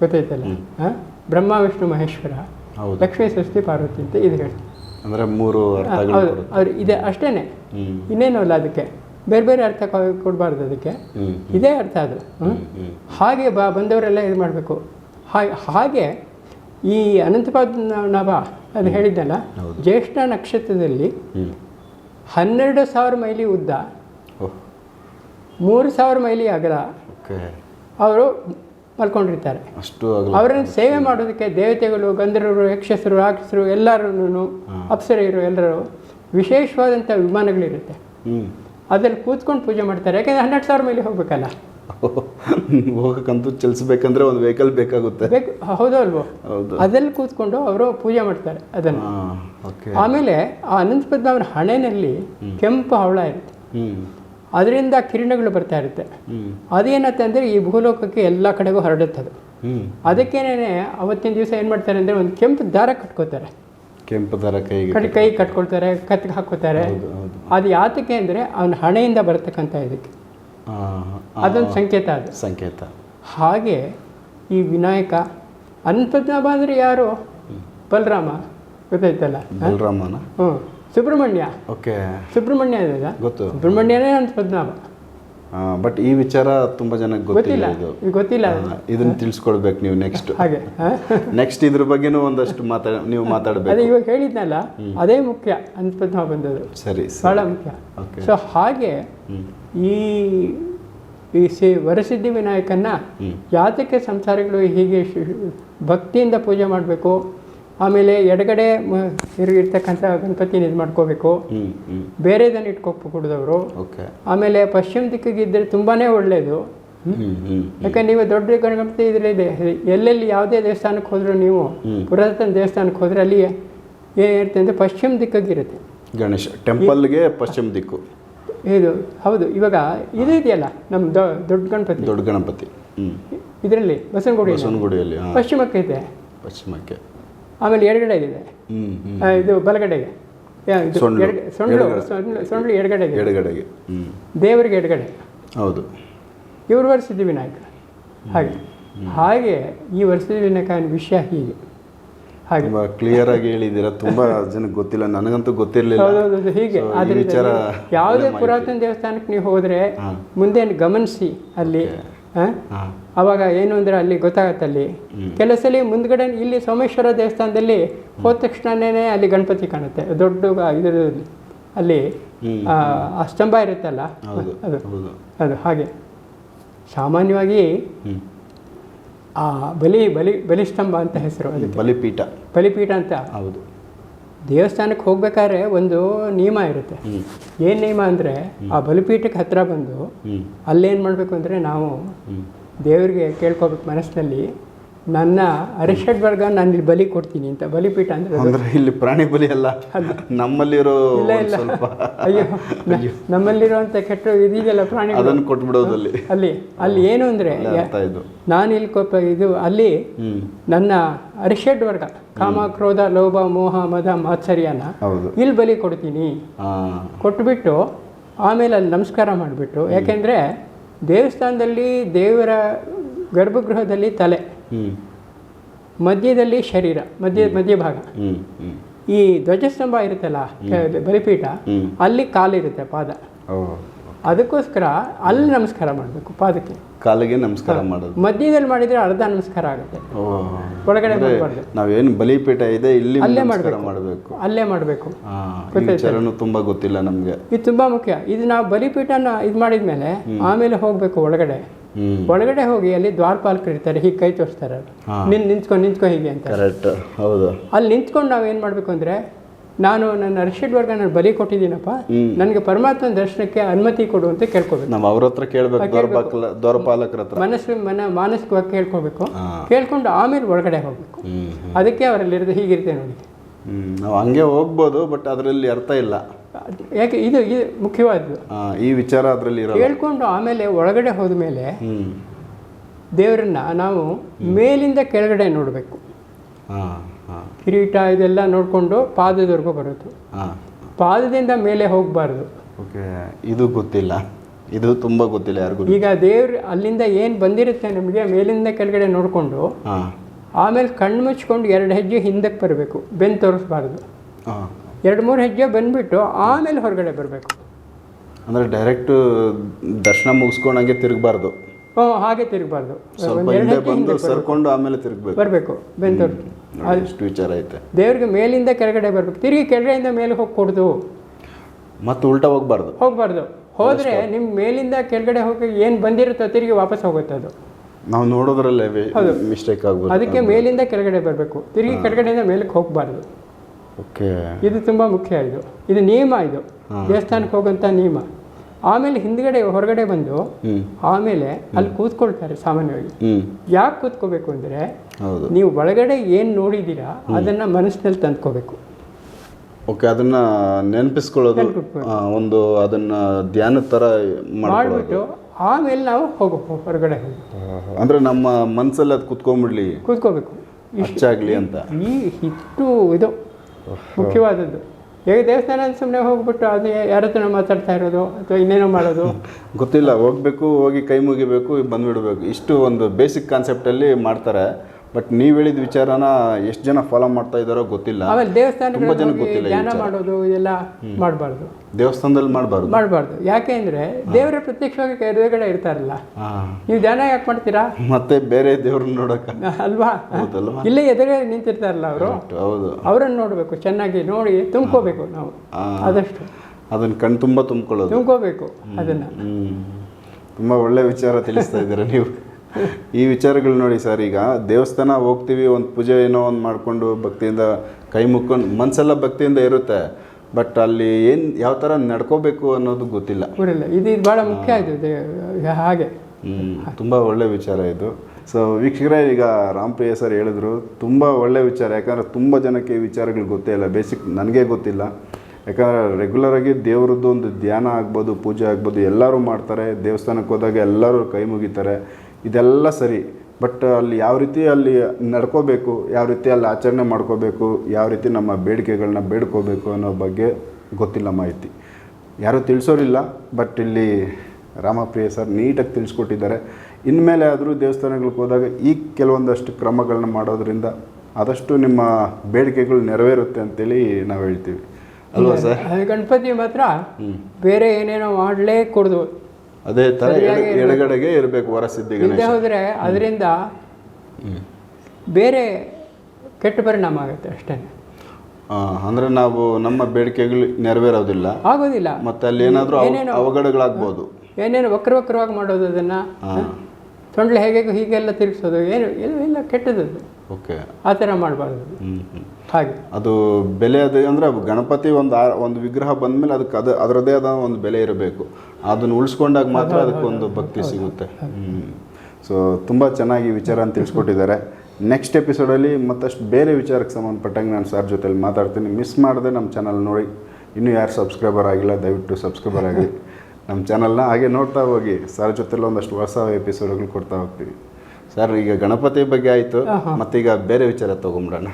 ಗೊತ್ತಾಯ್ತಲ್ಲ? ಹಾಂ ಬ್ರಹ್ಮ ವಿಷ್ಣು ಮಹೇಶ್ವರ ಲಕ್ಷ್ಮೀ ಸೃಷ್ಟಿ ಪಾರ್ವತಿ ಅಂತ ಇದು ಹೇಳ್ತಾರೆ ಅಂದ್ರೆ ಮೂರು ಅರ್ಥಗಳು ಹೌದು. ಅವ್ರು ಇದೆ ಅಷ್ಟೇನೆ. ಇನ್ನೇನು ಅಲ್ಲ ಅದಕ್ಕೆ? ಬೇರೆ ಬೇರೆ ಅರ್ಥ ಕೊಡಬಾರ್ದು ಅದಕ್ಕೆ. ಇದೇ ಅರ್ಥ ಅದು. ಹಾಗೆ ಬ ಬಂದವರೆಲ್ಲ ಇದು ಮಾಡಬೇಕು. ಹಾಗೆ ಈ ಅನಂತಪಾದ ನಭ ಅದು ಹೇಳಿದ್ದಲ್ಲ. ಜ್ಯೇಷ್ಠ ನಕ್ಷತ್ರದಲ್ಲಿ ಹನ್ನೆರಡು ಸಾವಿರ ಮೈಲಿ ಉದ್ದ. ಮೂರು ಸಾವಿರ ಮೈಲಿ ಅಗಲ ಅವರು ಮಲ್ಕೊಂಡಿರ್ತಾರೆ. ಅಷ್ಟು ಅವರನ್ನು ಸೇವೆ ಮಾಡೋದಕ್ಕೆ ದೇವತೆಗಳು ಗಂಧರ್ವರು ಯಕ್ಷಸರು ರಾಕ್ಷಸರು ಎಲ್ಲರೂ ಅಪ್ಸರೆಯರು ಎಲ್ಲರೂ ವಿಶೇಷವಾದಂಥ ವಿಮಾನಗಳಿರುತ್ತೆ. ಅದ್ರಲ್ಲಿ ಕೂತ್ಕೊಂಡು ಪೂಜೆ ಮಾಡ್ತಾರೆ. ಯಾಕೆಂದರೆ ಹನ್ನೆರಡು ಸಾವಿರ ಮೈಲಿ ಹೋಗ್ಬೇಕಲ್ಲ. *laughs* ಹೋಗಕ್ಕಂತೂ ಚಲಿಸ್ಬೇಕಂದ್ರೆ ಒಂದು ವೆಹಿಕಲ್ ಬೇಕಾಗುತ್ತೆ. ಬೇಕು ಹೌದೋ ಅಲ್ವೋ ಹೌದು. ಅದ್ರಲ್ಲಿ ಕೂತ್ಕೊಂಡು ಅವರು ಪೂಜೆ ಮಾಡ್ತಾರೆ ಅದನ್ನು. ಆಮೇಲೆ ಆ ಅನಂತ ಪದ್ಮಾವನ ಹಣೆಯಲ್ಲಿ ಕೆಂಪು ಹವಳ ಇರುತ್ತೆ. ಅದರಿಂದ ಕಿರಣಗಳು ಬರ್ತಾ ಇರುತ್ತೆ. ಅದೇನತ್ತೆ ಅಂದರೆ ಈ ಭೂಲೋಕಕ್ಕೆ ಎಲ್ಲ ಕಡೆಗೂ ಹರಡುತ್ತೆ ಅದು. ಅದಕ್ಕೇನೇ ಅವತ್ತಿನ ದಿವಸ ಏನು ಮಾಡ್ತಾರೆ ಅಂದರೆ ಒಂದು ಕೆಂಪು ದಾರ ಕಟ್ಕೋತಾರೆ. ಕೆಂಪು ದಾರ ಕೈ ಕೈ ಕಟ್ಕೊಳ್ತಾರೆ ಕತ್ತಿಗೆ ಹಾಕೋತಾರೆ ಅದು ಯಾತಕ್ಕೆ ಅಂದರೆ ಅವನ ಹಣೆಯಿಂದ ಬರ್ತಕ್ಕಂಥ ಇದಕ್ಕೆ. ಅದೊಂದು ಸಂಕೇತ ಅದು. ಸಂಕೇತ. ಹಾಗೆ ಈ ವಿನಾಯಕ ಅನಂತಪದ್ಮನಾಭ ಅಂದರೆ ಯಾರು ಬಲರಾಮ ಗೊತ್ತಾಯ್ತಲ್ಲ? ಬಲರಾಮನ? ಹ್ಞೂ ಸುಬ್ರಹ್ಮಣ್ಯ. ಓಕೆ. ಸುಬ್ರಹ್ಮಣ್ಯ ಇದೆ ಗೊತ್ತು. ಸುಬ್ರಹ್ಮಣ್ಯನೇ ಅನಂತಪದ್ಮನಾಭ ಬಟ್ ಈ ವಿಚಾರ ತುಂಬಾ ಜನಕ್ಕೆ ಗೊತ್ತಿಲ್ಲ ಇದು. ಗೊತ್ತಿಲ್ಲ ಅದು. ಇದನ್ನ ತಿಳಿಸ್ಕೊಳ್ಬೇಕು ನೀವು ನೆಕ್ಸ್ಟ್ ಹಾಗೆ. ನೆಕ್ಸ್ಟ್ ಇದ್ರ ಬಗ್ಗೆನೂ ಒಂದಷ್ಟು ಮಾತಾಡ ನೀವು ಅದೇ ಮಾತಾಡಬೇಕು ಇವಾಗ ಹೇಳಿದ್ನಲ್ಲ ಅದೇ ಮುಖ್ಯ ಅನಂತಪದ್ಮನಾಭ ಬಂದದ್ದು. ಸರಿ ಬಹಳ ಮುಖ್ಯ. ಓಕೆ ಸೊ ಹಾಗೆ ಈ ಈ ಶ್ರೀ ವರಸಿದ್ಧಿ ವಿನಾಯಕನ್ನ ಯಾತಕ್ಕೆ ಸಂಸಾರಿಗಳು ಹೀಗೆ ಭಕ್ತಿಯಿಂದ ಪೂಜೆ ಮಾಡಬೇಕು? ಆಮೇಲೆ ಎಡಗಡೆ ಇರ್ತಕ್ಕಂಥ ಗಣಪತಿನ ಇದು ಮಾಡ್ಕೋಬೇಕು. ಬೇರೆ ದನ ಬೇರೆದನ್ನು ಇಟ್ಕೊಬಿಡೋದವರು ಓಕೆ. ಆಮೇಲೆ ಪಶ್ಚಿಮ ದಿಕ್ಕಿಗೆ ಇದ್ದರೆ ತುಂಬಾ ಒಳ್ಳೆಯದು ಯಾಕಂದ್ರೆ ನೀವು ದೊಡ್ಡ ಗಣಪತಿ ಇದರಲ್ಲಿದೆ ಎಲ್ಲೆಲ್ಲಿ ಯಾವುದೇ ದೇವಸ್ಥಾನಕ್ಕೆ ಹೋದ್ರು ನೀವು. ಪುರಾತನ ದೇವಸ್ಥಾನಕ್ಕೆ ಹೋದ್ರೆ ಅಲ್ಲಿ ಏನಿರುತ್ತೆ ಅಂದರೆ ಪಶ್ಚಿಮ ದಿಕ್ಕಿಗಿರುತ್ತೆ ಗಣೇಶ ಟೆಂಪಲ್ಗೆ ಪಶ್ಚಿಮ ದಿಕ್ಕು. ಇದು ಹೌದು. ಇವಾಗ ಇದು ಇದೆಯಲ್ಲ ನಮ್ಮ ದೊಡ್ಡ ಗಣಪತಿ. ದೊಡ್ಡ ಗಣಪತಿ. ಇದರಲ್ಲಿ ಬಸವನಗುಡಿ ಬಸವನಗುಡಿಯಲ್ಲಿ ಪಶ್ಚಿಮಕ್ಕೆ ಇದೆ. ಪಶ್ಚಿಮಕ್ಕೆ. ಆಮೇಲೆ ಎಡಗಡೆ ಇದೆ ಇದು ಬಲಗಡೆಗೆ. ಸೊಂಡ್ಲು. ಸೊಂಡ್ಲು ಎಡಗಡೆಗೆ ಎಡಗಡೆಗೆ ದೇವರಿಗೆ ಎಡಗಡೆ ಹೌದು. ಇವರು ವರ್ಷದ ವಿನಾಯಕ. ಹಾಗೆ. ಹಾಗೆ ಈ ವರ್ಷದ ವಿನಾಯಕ ವಿಷಯ ಹೀಗೆ. ಹಾಗೆ. ಕ್ಲಿಯರ್ ಆಗಿ ಹೇಳಿದ್ದೀರಾ. ತುಂಬಾ ಜನಕ್ಕೆ ಗೊತ್ತಿಲ್ಲ. ನನಗಂತೂ ಗೊತ್ತಿರಲಿಲ್ಲ. ಹೌದೌದು ಹೀಗೆ. ವಿಚಾರ ಯಾವುದೇ ಪುರಾತನ ದೇವಸ್ಥಾನಕ್ಕೆ ನೀವು ಹೋದರೆ. ಮುಂದೆ ಗಮನಿಸಿ ಅಲ್ಲಿ ಆ? ಹಾ. ಅವಾಗ ಏನು ಅಂದರೆ ಅಲ್ಲಿ ಗೊತ್ತಾಗತ್ತೆ ಅಲ್ಲಿ ಕೆಲವು ಸಲ ಮುಂದ್ಗಡೆ ಇಲ್ಲಿ ಸೋಮೇಶ್ವರ ದೇವಸ್ಥಾನದಲ್ಲಿ ಹೋದ ತಕ್ಷಣನೇ ಅಲ್ಲಿ ಗಣಪತಿ ಕಾಣುತ್ತೆ ದೊಡ್ಡ ಅಲ್ಲಿ. ಆ ಸ್ತಂಭ ಇರುತ್ತಲ್ಲ? ಅದು ಅದು ಹಾಗೆ. ಸಾಮಾನ್ಯವಾಗಿ ಆ ಬಲಿ ಬಲಿ ಬಲಿಸ್ತಂಭ ಅಂತ ಹೆಸರು ಅದಕ್ಕೆ. ಬಲಿಪೀಠ. ಬಲಿಪೀಠ ಅಂತ. ಹೌದು. ದೇವಸ್ಥಾನಕ್ಕೆ ಹೋಗ್ಬೇಕಾದ್ರೆ ಒಂದು ನಿಯಮ ಇರುತ್ತೆ. ಏನು ನಿಯಮ ಅಂದರೆ ಆ ಬಲಿಪೀಠಕ್ಕೆ ಹತ್ತಿರ ಬಂದು ಅಲ್ಲೇನು ಮಾಡಬೇಕು ಅಂದರೆ ನಾವು ದೇವರಿಗೆ ಕೇಳ್ಕೊಬೇಕು ಮನಸ್ಸಿನಲ್ಲಿ. ನನ್ನ ಅರಿಷಡ್ ವರ್ಗ ನಾನು ಇಲ್ಲಿ ಬಲಿ ಕೊಡ್ತೀನಿ ಅಂತ ಬಲಿಪೀಠ ಅಂದರೆ ಅಂದ್ರೆ ಇಲ್ಲಿ ಪ್ರಾಣಿ ಬಲಿ ಅಲ್ಲ ನಮ್ಮಲ್ಲಿರೋ ಇಲ್ಲ ಇಲ್ಲ. ಸ್ವಲ್ಪ. ಅಯ್ಯೋ ನಮ್ಮಲ್ಲಿರುವಂತ ಕೆಟ್ಟ ಇದೆಯಲ್ಲ ಪ್ರಾಣಿ ಅದನ್ನು ಕೊಟ್ಬಿಡೋದಲ್ಲಿ ಅಲ್ಲಿ. ಅಲ್ಲಿ ಏನು ಅಂದರೆ ನಾನು ಇಲ್ಲಿ ಕೊಪ್ಪ ಇದು ಅಲ್ಲಿ ನನ್ನ ಅರಿಷಡ್ ವರ್ಗ ಕಾಮ ಕ್ರೋಧ ಲೋಭ ಮೋಹ ಮದ ಮಾತ್ಸರ್ಯನ ಇಲ್ಲಿ ಬಲಿ ಕೊಡ್ತೀನಿ. ಕೊಟ್ಬಿಟ್ಟು ಆಮೇಲೆ ಅಲ್ಲಿ ನಮಸ್ಕಾರ ಮಾಡಿಬಿಟ್ಟು ಯಾಕೆಂದ್ರೆ ದೇವಸ್ಥಾನದಲ್ಲಿ ದೇವರ ಗರ್ಭಗೃಹದಲ್ಲಿ ತಲೆ. ಮಧ್ಯದಲ್ಲಿ ಶರೀರ ಮಧ್ಯ ಮಧ್ಯಭಾಗ. ಈ ಧ್ವಜಸ್ತಂಭ ಇರುತ್ತಲ್ಲ ಬಲಿಪೀಠ ಅಲ್ಲಿ ಕಾಲಿರುತ್ತೆ ಪಾದ. ಅದಕ್ಕೋಸ್ಕರ ಅಲ್ಲಿ ನಮಸ್ಕಾರ ಮಾಡಬೇಕು ಪಾದಕ್ಕೆ. ಕಾಲಿಗೆ ನಮಸ್ಕಾರ ಮಾಡೋದು. ಮಧ್ಯದಲ್ಲಿ ಮಾಡಿದರೆ ಅರ್ಧ ನಮಸ್ಕಾರ ಆಗುತ್ತೆ. ಒಳಗಡೆ ಮಾಡಬಾರ್ದು. ನಾವೇನು ಬಲಿಪೀಠ ಇದೆ ಇಲ್ಲಿ ಅಲ್ಲೇ ಮಾಡ್ಬೇಕು. ಅಲ್ಲೇ ಮಾಡಬೇಕು. ಚರಣ ತುಂಬಾ ಗೊತ್ತಿಲ್ಲ ನಮಗೆ. ಇದು ತುಂಬಾ ಮುಖ್ಯ. ಇದು ನಾವು ಬಲಿಪೀಠನ ಇದು ಮಾಡಿದ ಮೇಲೆ ಆಮೇಲೆ ಹೋಗಬೇಕು ಒಳಗಡೆ. ಒಳಗಡೆ ಹೋಗಿ ಅಲ್ಲಿ ದ್ವಾರಪಾಲಕರು ಇರ್ತಾರೆ ಹೀಗೆ ಕೈ ತೋರಿಸ್ತಾರೆ. ನಿನ್ ನಿಂತ್ಕೊಂಡು ನಿಂತ್ಕೊ ಹೀಗೆ ಅಂತ. ಕರೆಕ್ಟ್ ಹೌದು. ಅಲ್ಲಿ ನಿಂತ್ಕೊಂಡು ನಾವು ಏನು ಮಾಡಬೇಕು ಅಂದ್ರೆ ನಾನು ನನ್ನ ಅರ್ಶಿಡ್ ವರ್ಗ ನಾನು ಬಲಿ ಕೊಟ್ಟಿದ್ದೀನಪ್ಪ ನನಗೆ ಪರಮಾತ್ಮನ ದರ್ಶನಕ್ಕೆ ಅನುಮತಿ ಕೊಡು ಅಂತ ಕೇಳ್ಕೊಬೇಕು. ನಾವು ಅವ್ರ ಹತ್ರ ಕೇಳ್ಬೇಕು ಮನಸ್ಸು ಮನ ಮಾನಸಿಕವಾಗಿ ಕೇಳ್ಕೊಬೇಕು. ಕೇಳ್ಕೊಂಡು ಆಮೇಲೆ ಒಳಗಡೆ ಹೋಗಬೇಕು. ಅದಕ್ಕೆ ಅವರಲ್ಲಿರೋದು ಹೀಗಿರುತ್ತೆ ನೋಡಿ. ನಾವು ಹಂಗೆ ಹೋಗ್ಬೋದು ಬಟ್ ಅದರಲ್ಲಿ ಅರ್ಥ ಇಲ್ಲ. ಯಾಕೆ ಇದು ಇದು ಮುಖ್ಯವಾದ್ದು? ಈ ವಿಚಾರ ಅದರಲ್ಲಿ ಹೇಳ್ಕೊಂಡು ಆಮೇಲೆ ಒಳಗಡೆ ಹೋದ ಮೇಲೆ ದೇವರನ್ನ ನಾವು ಮೇಲಿಂದ ಕೆಳಗಡೆ ನೋಡಬೇಕು. ಕಿರೀಟ ಇದೆಲ್ಲ ನೋಡಿಕೊಂಡು ಪಾದದವರೆಗೂ ಬರೋದು. ಪಾದದಿಂದ ಮೇಲೆ ಹೋಗಬಾರ್ದು. ಓಕೆ ಇದು ಗೊತ್ತಿಲ್ಲ. ಇದು ತುಂಬ ಗೊತ್ತಿಲ್ಲ ಯಾರಿಗೂ. ಈಗ ದೇವ್ರ ಅಲ್ಲಿಂದ ಏನು ಬಂದಿರುತ್ತೆ ನಮಗೆ ಮೇಲಿಂದ ಕೆಳಗಡೆ ನೋಡಿಕೊಂಡು ಆಮೇಲೆ ಕಣ್ಣು ಮುಚ್ಕೊಂಡು ಎರಡು ಹೆಜ್ಜೆ ಹಿಂದಕ್ಕೆ ಬರಬೇಕು. ಬೆನ್ ತೋರಿಸ್ಬಾರ್ದು. ಎರಡು ಮೂರು ಹೆಜ್ಜೆ ಬಂದುಬಿಟ್ಟು ಆಮೇಲೆ ಹೊರಗಡೆ ಬರಬೇಕು. ಅಂದರೆ ಡೈರೆಕ್ಟ್ ದರ್ಶನ ಮುಗಿಸ್ಕೊಂಡಂಗೆ ತಿರುಗಬಾರ್ದು. ಹ್ಞೂ ಹಾಗೆ ತಿರುಗಬಾರ್ದು. ಸ್ವಲ್ಪ ಹಿಂದೆ ಬಂದು ಸರ್ಕೊಂಡು ಆಮೇಲೆ ತಿರುಗಬೇಕು. ಬರಬೇಕು ಬೆಂತೋರ್ ಅದಷ್ಟು ವಿಚಾರ ಐತೆ. ದೇವ್ರಿಗೆ ಮೇಲಿಂದ ಕೆಳಗಡೆ ಬರಬೇಕು. ತಿರುಗಿ ಕೆಳಗಡೆಯಿಂದ ಮೇಲೆ ಹೋಗಿ ಕೊಡ್ದು. ಮತ್ತೆ ಉಲ್ಟಾ ಹೋಗಬಾರ್ದು. ಹೋಗಬಾರ್ದು. ಹೋದರೆ ನಿಮ್ಮ ಮೇಲಿಂದ ಕೆಳಗಡೆ ಹೋಗಿ ಏನು ಬಂದಿರುತ್ತೋ ತಿರುಗಿ ವಾಪಸ್ ಹೋಗುತ್ತೆ ಅದು. ನಾವು ನೋಡೋದ್ರಲ್ಲೇ ಮಿಸ್ಟೇಕ್ ಆಗ್ಬೋದು ಅದಕ್ಕೆ ಮೇಲಿಂದ ಕೆಳಗಡೆ ಬರಬೇಕು. ತಿರುಗಿ ಕೆಳಗಡೆಯಿಂದ ಮೇಲಕ್ಕೆ ಹೋಗಬಾರ್ದು. ಓಕೆ ಇದು ತುಂಬ ಮುಖ್ಯ ಇದು. ಇದು ನಿಯಮ ಇದು. ದೇವಸ್ಥಾನಕ್ಕೆ ಹೋಗೋಂಥ ನಿಯಮ. ಆಮೇಲೆ ಹಿಂದ್ಗಡೆ ಹೊರಗಡೆ ಬಂದು ಆಮೇಲೆ ಅಲ್ಲಿ ಕೂತ್ಕೊಳ್ತಾರೆ ಸಾಮಾನ್ಯವಾಗಿ. ಯಾಕೆ ಕೂತ್ಕೋಬೇಕು ಅಂದರೆ ನೀವು ಒಳಗಡೆ ಏನು ನೋಡಿದ್ದೀರಾ ಅದನ್ನು ಮನಸ್ಸಿನಲ್ಲಿ ತಂದ್ಕೋಬೇಕು. ಓಕೆ ಅದನ್ನ ನೆನಪಿಸ್ಕೊಳ್ಳೋದು ಒಂದು ಅದನ್ನ ಧ್ಯಾನದ ಥರ ಮಾಡಿಬಿಟ್ಟು ಆಮೇಲೆ ನಾವು ಹೋಗೋ ಹೊರಗಡೆ ಹೋಗಿ. ಅಂದ್ರೆ ನಮ್ಮ ಮನಸ್ಸಲ್ಲಿ ಅದು ಕುತ್ಕೊಂಬಿಡ್ಲಿ ಕೂತ್ಕೋಬೇಕು. ಇಷ್ಟಾಗಲಿ ಅಂತ. ಈ ಹಿಟ್ಟು ಇದು ಮುಖ್ಯವಾದದ್ದು. ಈಗ ದೇವಸ್ಥಾನ ಸುಮ್ಮನೆ ಹೋಗ್ಬಿಟ್ಟು ಅದು ಯಾರ ಹತ್ರ ಮಾತಾಡ್ತಾ ಇರೋದು ಅಥವಾ ಇನ್ನೇನೋ ಮಾಡೋದು? *laughs* ಗೊತ್ತಿಲ್ಲ, ಹೋಗ್ಬೇಕು, ಹೋಗಿ ಕೈ ಮುಗಿಬೇಕು, ಬಂದ್ಬಿಡ್ಬೇಕು. ಇಷ್ಟು ಒಂದು ಬೇಸಿಕ್ ಕಾನ್ಸೆಪ್ಟಲ್ಲಿ ಮಾಡ್ತಾರೆ. ಬಟ್ ನೀವು ಹೇಳಿದ ವಿಚಾರನ ಎಷ್ಟು ಜನ ಫಾಲೋ ಮಾಡ್ತಾ ಇದ್ದಾರೋ ಗೊತ್ತಿಲ್ಲ. ಆಮೇಲೆ ಗೊತ್ತಿಲ್ಲ ಈ ಧ್ಯಾನ ಮಾಡೋದು ಮಾಡಬಾರ್ದು. ದೇವಸ್ಥಾನದಲ್ಲಿ ಮಾಡಬಾರ್ದು. ಮಾಡಬಾರ್ದು. ಯಾಕೆ ಅಂದರೆ ದೇವರ ಪ್ರತ್ಯಕ್ಷವಾಗಿ ಎದುರುಗಡೆ ಇರ್ತಾರಲ್ಲ. ನೀವು ಧ್ಯಾನ ಯಾಕೆ ಮಾಡ್ತೀರಾ? ಮತ್ತೆ ಬೇರೆ ದೇವ್ರನ್ನ ನೋಡಕ್ಕ ಅಲ್ವಾ? ಇಲ್ಲೇ ಎದುರುಗಡೆ ನಿಂತಿರ್ತಾರಲ್ಲ ಅವರು. ಹೌದು. ಅವರನ್ನು ನೋಡಬೇಕು ಚೆನ್ನಾಗಿ ನೋಡಿ ತುಂಬ್ಕೋಬೇಕು ನಾವು. ಆದಷ್ಟು. ಅದನ್ನ ಕಣ್ ತುಂಬಾ ತುಂಬ್ಕೊಳ್ಳೋದು. ತುಂಬ್ಕೋಬೇಕು ಅದನ್ನ. ತುಂಬ ಒಳ್ಳೆ ವಿಚಾರ ತಿಳಿಸ್ತಾ ಇದ್ದೀರಾ ನೀವು. ಈ ವಿಚಾರಗಳು ನೋಡಿ ಸರ್ ಈಗ ದೇವಸ್ಥಾನ ಹೋಗ್ತೀವಿ ಒಂದು ಪೂಜೆ ಏನೋ ಒಂದು ಮಾಡಿಕೊಂಡು ಭಕ್ತಿಯಿಂದ ಕೈ ಮುಕ್ಕೊಂಡು ಮನಸ್ಸೆಲ್ಲ ಭಕ್ತಿಯಿಂದ ಇರುತ್ತೆ. ಬಟ್ ಅಲ್ಲಿ ಏನು ಯಾವ ಥರ ನಡ್ಕೋಬೇಕು ಅನ್ನೋದು ಗೊತ್ತಿಲ್ಲ. ಗೊತ್ತಿಲ್ಲ. ಇದು ಇದು ಭಾಳ ಮುಖ್ಯ ಆಯಿತು ಹಾಗೆ. ತುಂಬಾ ಒಳ್ಳೆ ವಿಚಾರ ಇದು. ಸೊ ವೀಕ್ಷಕರೇ ಈಗ ರಾಮಪ್ರಿಯ ಸರ್ ಹೇಳಿದ್ರು ತುಂಬ ಒಳ್ಳೆ ವಿಚಾರ. ಯಾಕಂದರೆ ತುಂಬ ಜನಕ್ಕೆ ಈ ವಿಚಾರಗಳು ಗೊತ್ತೇ ಇಲ್ಲ. ಬೇಸಿಕ್ ನನಗೆ ಗೊತ್ತಿಲ್ಲ. ಯಾಕಂದರೆ ರೆಗ್ಯುಲರಾಗಿ ದೇವ್ರದ್ದು ಒಂದು ಧ್ಯಾನ ಆಗ್ಬೋದು ಪೂಜೆ ಆಗ್ಬೋದು ಎಲ್ಲರೂ ಮಾಡ್ತಾರೆ. ದೇವಸ್ಥಾನಕ್ಕೆ ಹೋದಾಗ ಎಲ್ಲರೂ ಕೈ ಮುಗಿತಾರೆ. ಇದೆಲ್ಲ ಸರಿ. ಬಟ್ ಅಲ್ಲಿ ಯಾವ ರೀತಿ ಅಲ್ಲಿ ನಡ್ಕೋಬೇಕು ಯಾವ ರೀತಿ ಅಲ್ಲಿ ಆಚರಣೆ ಮಾಡ್ಕೋಬೇಕು ಯಾವ ರೀತಿ ನಮ್ಮ ಬೇಡಿಕೆಗಳನ್ನ ಬೇಡ್ಕೋಬೇಕು ಅನ್ನೋ ಬಗ್ಗೆ ಗೊತ್ತಿಲ್ಲ ಮಾಹಿತಿ. ಯಾರೂ ತಿಳಿಸೋರಿಲ್ಲ ಬಟ್ ಇಲ್ಲಿ ರಾಮಪ್ರಿಯ ಸರ್ ನೀಟಾಗಿ ತಿಳಿಸ್ಕೊಟ್ಟಿದ್ದಾರೆ. ಇನ್ಮೇಲೆ ಆದರೂ ದೇವಸ್ಥಾನಗಳಿಗೆ ಹೋದಾಗ ಈ ಕೆಲವೊಂದಷ್ಟು ಕ್ರಮಗಳನ್ನ ಮಾಡೋದ್ರಿಂದ ಆದಷ್ಟು ನಿಮ್ಮ ಬೇಡಿಕೆಗಳು ನೆರವೇರುತ್ತೆ ಅಂತೇಳಿ ನಾವು ಹೇಳ್ತೀವಿ. ಅಲ್ವಾ ಸರ್? ಗಣಪತಿ ಮಾತ್ರ ಬೇರೆ ಏನೇನೋ ಮಾಡಲೇ ಕೊಡ್ದು ಅದೇ ತರ ಎಡ- ಎಡಗಡೆಗೆ ಇರಬೇಕು ವರಸಿದ್ಧಿ ಗಣೇಶ. ಹೋದರೆ ಅದರಿಂದ ಬೇರೆ ಕೆಟ್ಟ ಪರಿಣಾಮ ಆಗುತ್ತೆ ಅಷ್ಟೇ. ಅಂದ್ರೆ ನಾವು ನಮ್ಮ ಬೇಡಿಕೆಗಳು ನೆರವೇರೋದಿಲ್ಲ. ಆಗೋದಿಲ್ಲ. ಮತ್ತೆ ಅಲ್ಲಿ ಏನಾದರೂ ಏನೇನೋ- ಅವಘಡಗಳಾಗ್ಬೋದು. ಏನೇನು ವಕ್ರ ವಕ್ರವಾಗಿ ಮಾಡೋದು ಅದನ್ನು. ಸೊಂಡ್ಲೆ ಹೇಗೆ ಹೀಗೆಲ್ಲ ತಿರುಗಿಸೋದು ಏನು ಎಲ್ಲ ಇಲ್ಲ ಕೆಟ್ಟದ್ದು ಓಕೆ. ಆ ಥರ ಮಾಡಬಾರ್ದು. ಹಾಗೆ. ಅದು ಬೆಲೆ ಅದು ಅಂದರೆ ಗಣಪತಿ ಒಂದು ಒಂದು ವಿಗ್ರಹ ಬಂದಮೇಲೆ ಅದಕ್ಕೆ ಅದು ಅದರದೇ ಆದ ಒಂದು ಬೆಲೆ ಇರಬೇಕು. ಅದನ್ನು ಉಳಿಸ್ಕೊಂಡಾಗ ಮಾತ್ರ ಅದಕ್ಕೊಂದು ಭಕ್ತಿ ಸಿಗುತ್ತೆ. ಸೊ ತುಂಬ ಚೆನ್ನಾಗಿ ವಿಚಾರ ತಿಳಿಸ್ಕೊಟ್ಟಿದ್ದಾರೆ. ನೆಕ್ಸ್ಟ್ ಎಪಿಸೋಡಲ್ಲಿ ಮತ್ತಷ್ಟು ಬೇರೆ ವಿಚಾರಕ್ಕೆ ಸಂಬಂಧಪಟ್ಟಂಗೆ ನಾನು ಸರ್ ಜೊತೆಲಿ ಮಾತಾಡ್ತೀನಿ. ಮಿಸ್ ಮಾಡದೆ ನಮ್ಮ ಚಾನಲ್ ನೋಡಿ. ಇನ್ನೂ ಯಾರು ಸಬ್ಸ್ಕ್ರೈಬರ್ ಆಗಿಲ್ಲ ದಯವಿಟ್ಟು ಸಬ್ಸ್ಕ್ರೈಬರ್ ಆಗಿ ನಮ್ಮ ಚಾನಲ್ನ ಹಾಗೆ ನೋಡ್ತಾ ಹೋಗಿ. ಸರ್ ಜೊತೆಲ್ಲ ಒಂದಷ್ಟು ಹೊಸ ಎಪಿಸೋಡ್ಗಳು ಕೊಡ್ತಾ ಹೋಗ್ತೀವಿ. ಸರ್ ಈಗ ಗಣಪತಿ ಬಗ್ಗೆ ಆಯಿತು. ಮತ್ತೀಗ ಬೇರೆ ವಿಚಾರ ತೊಗೊಂಬಿಡೋಣ.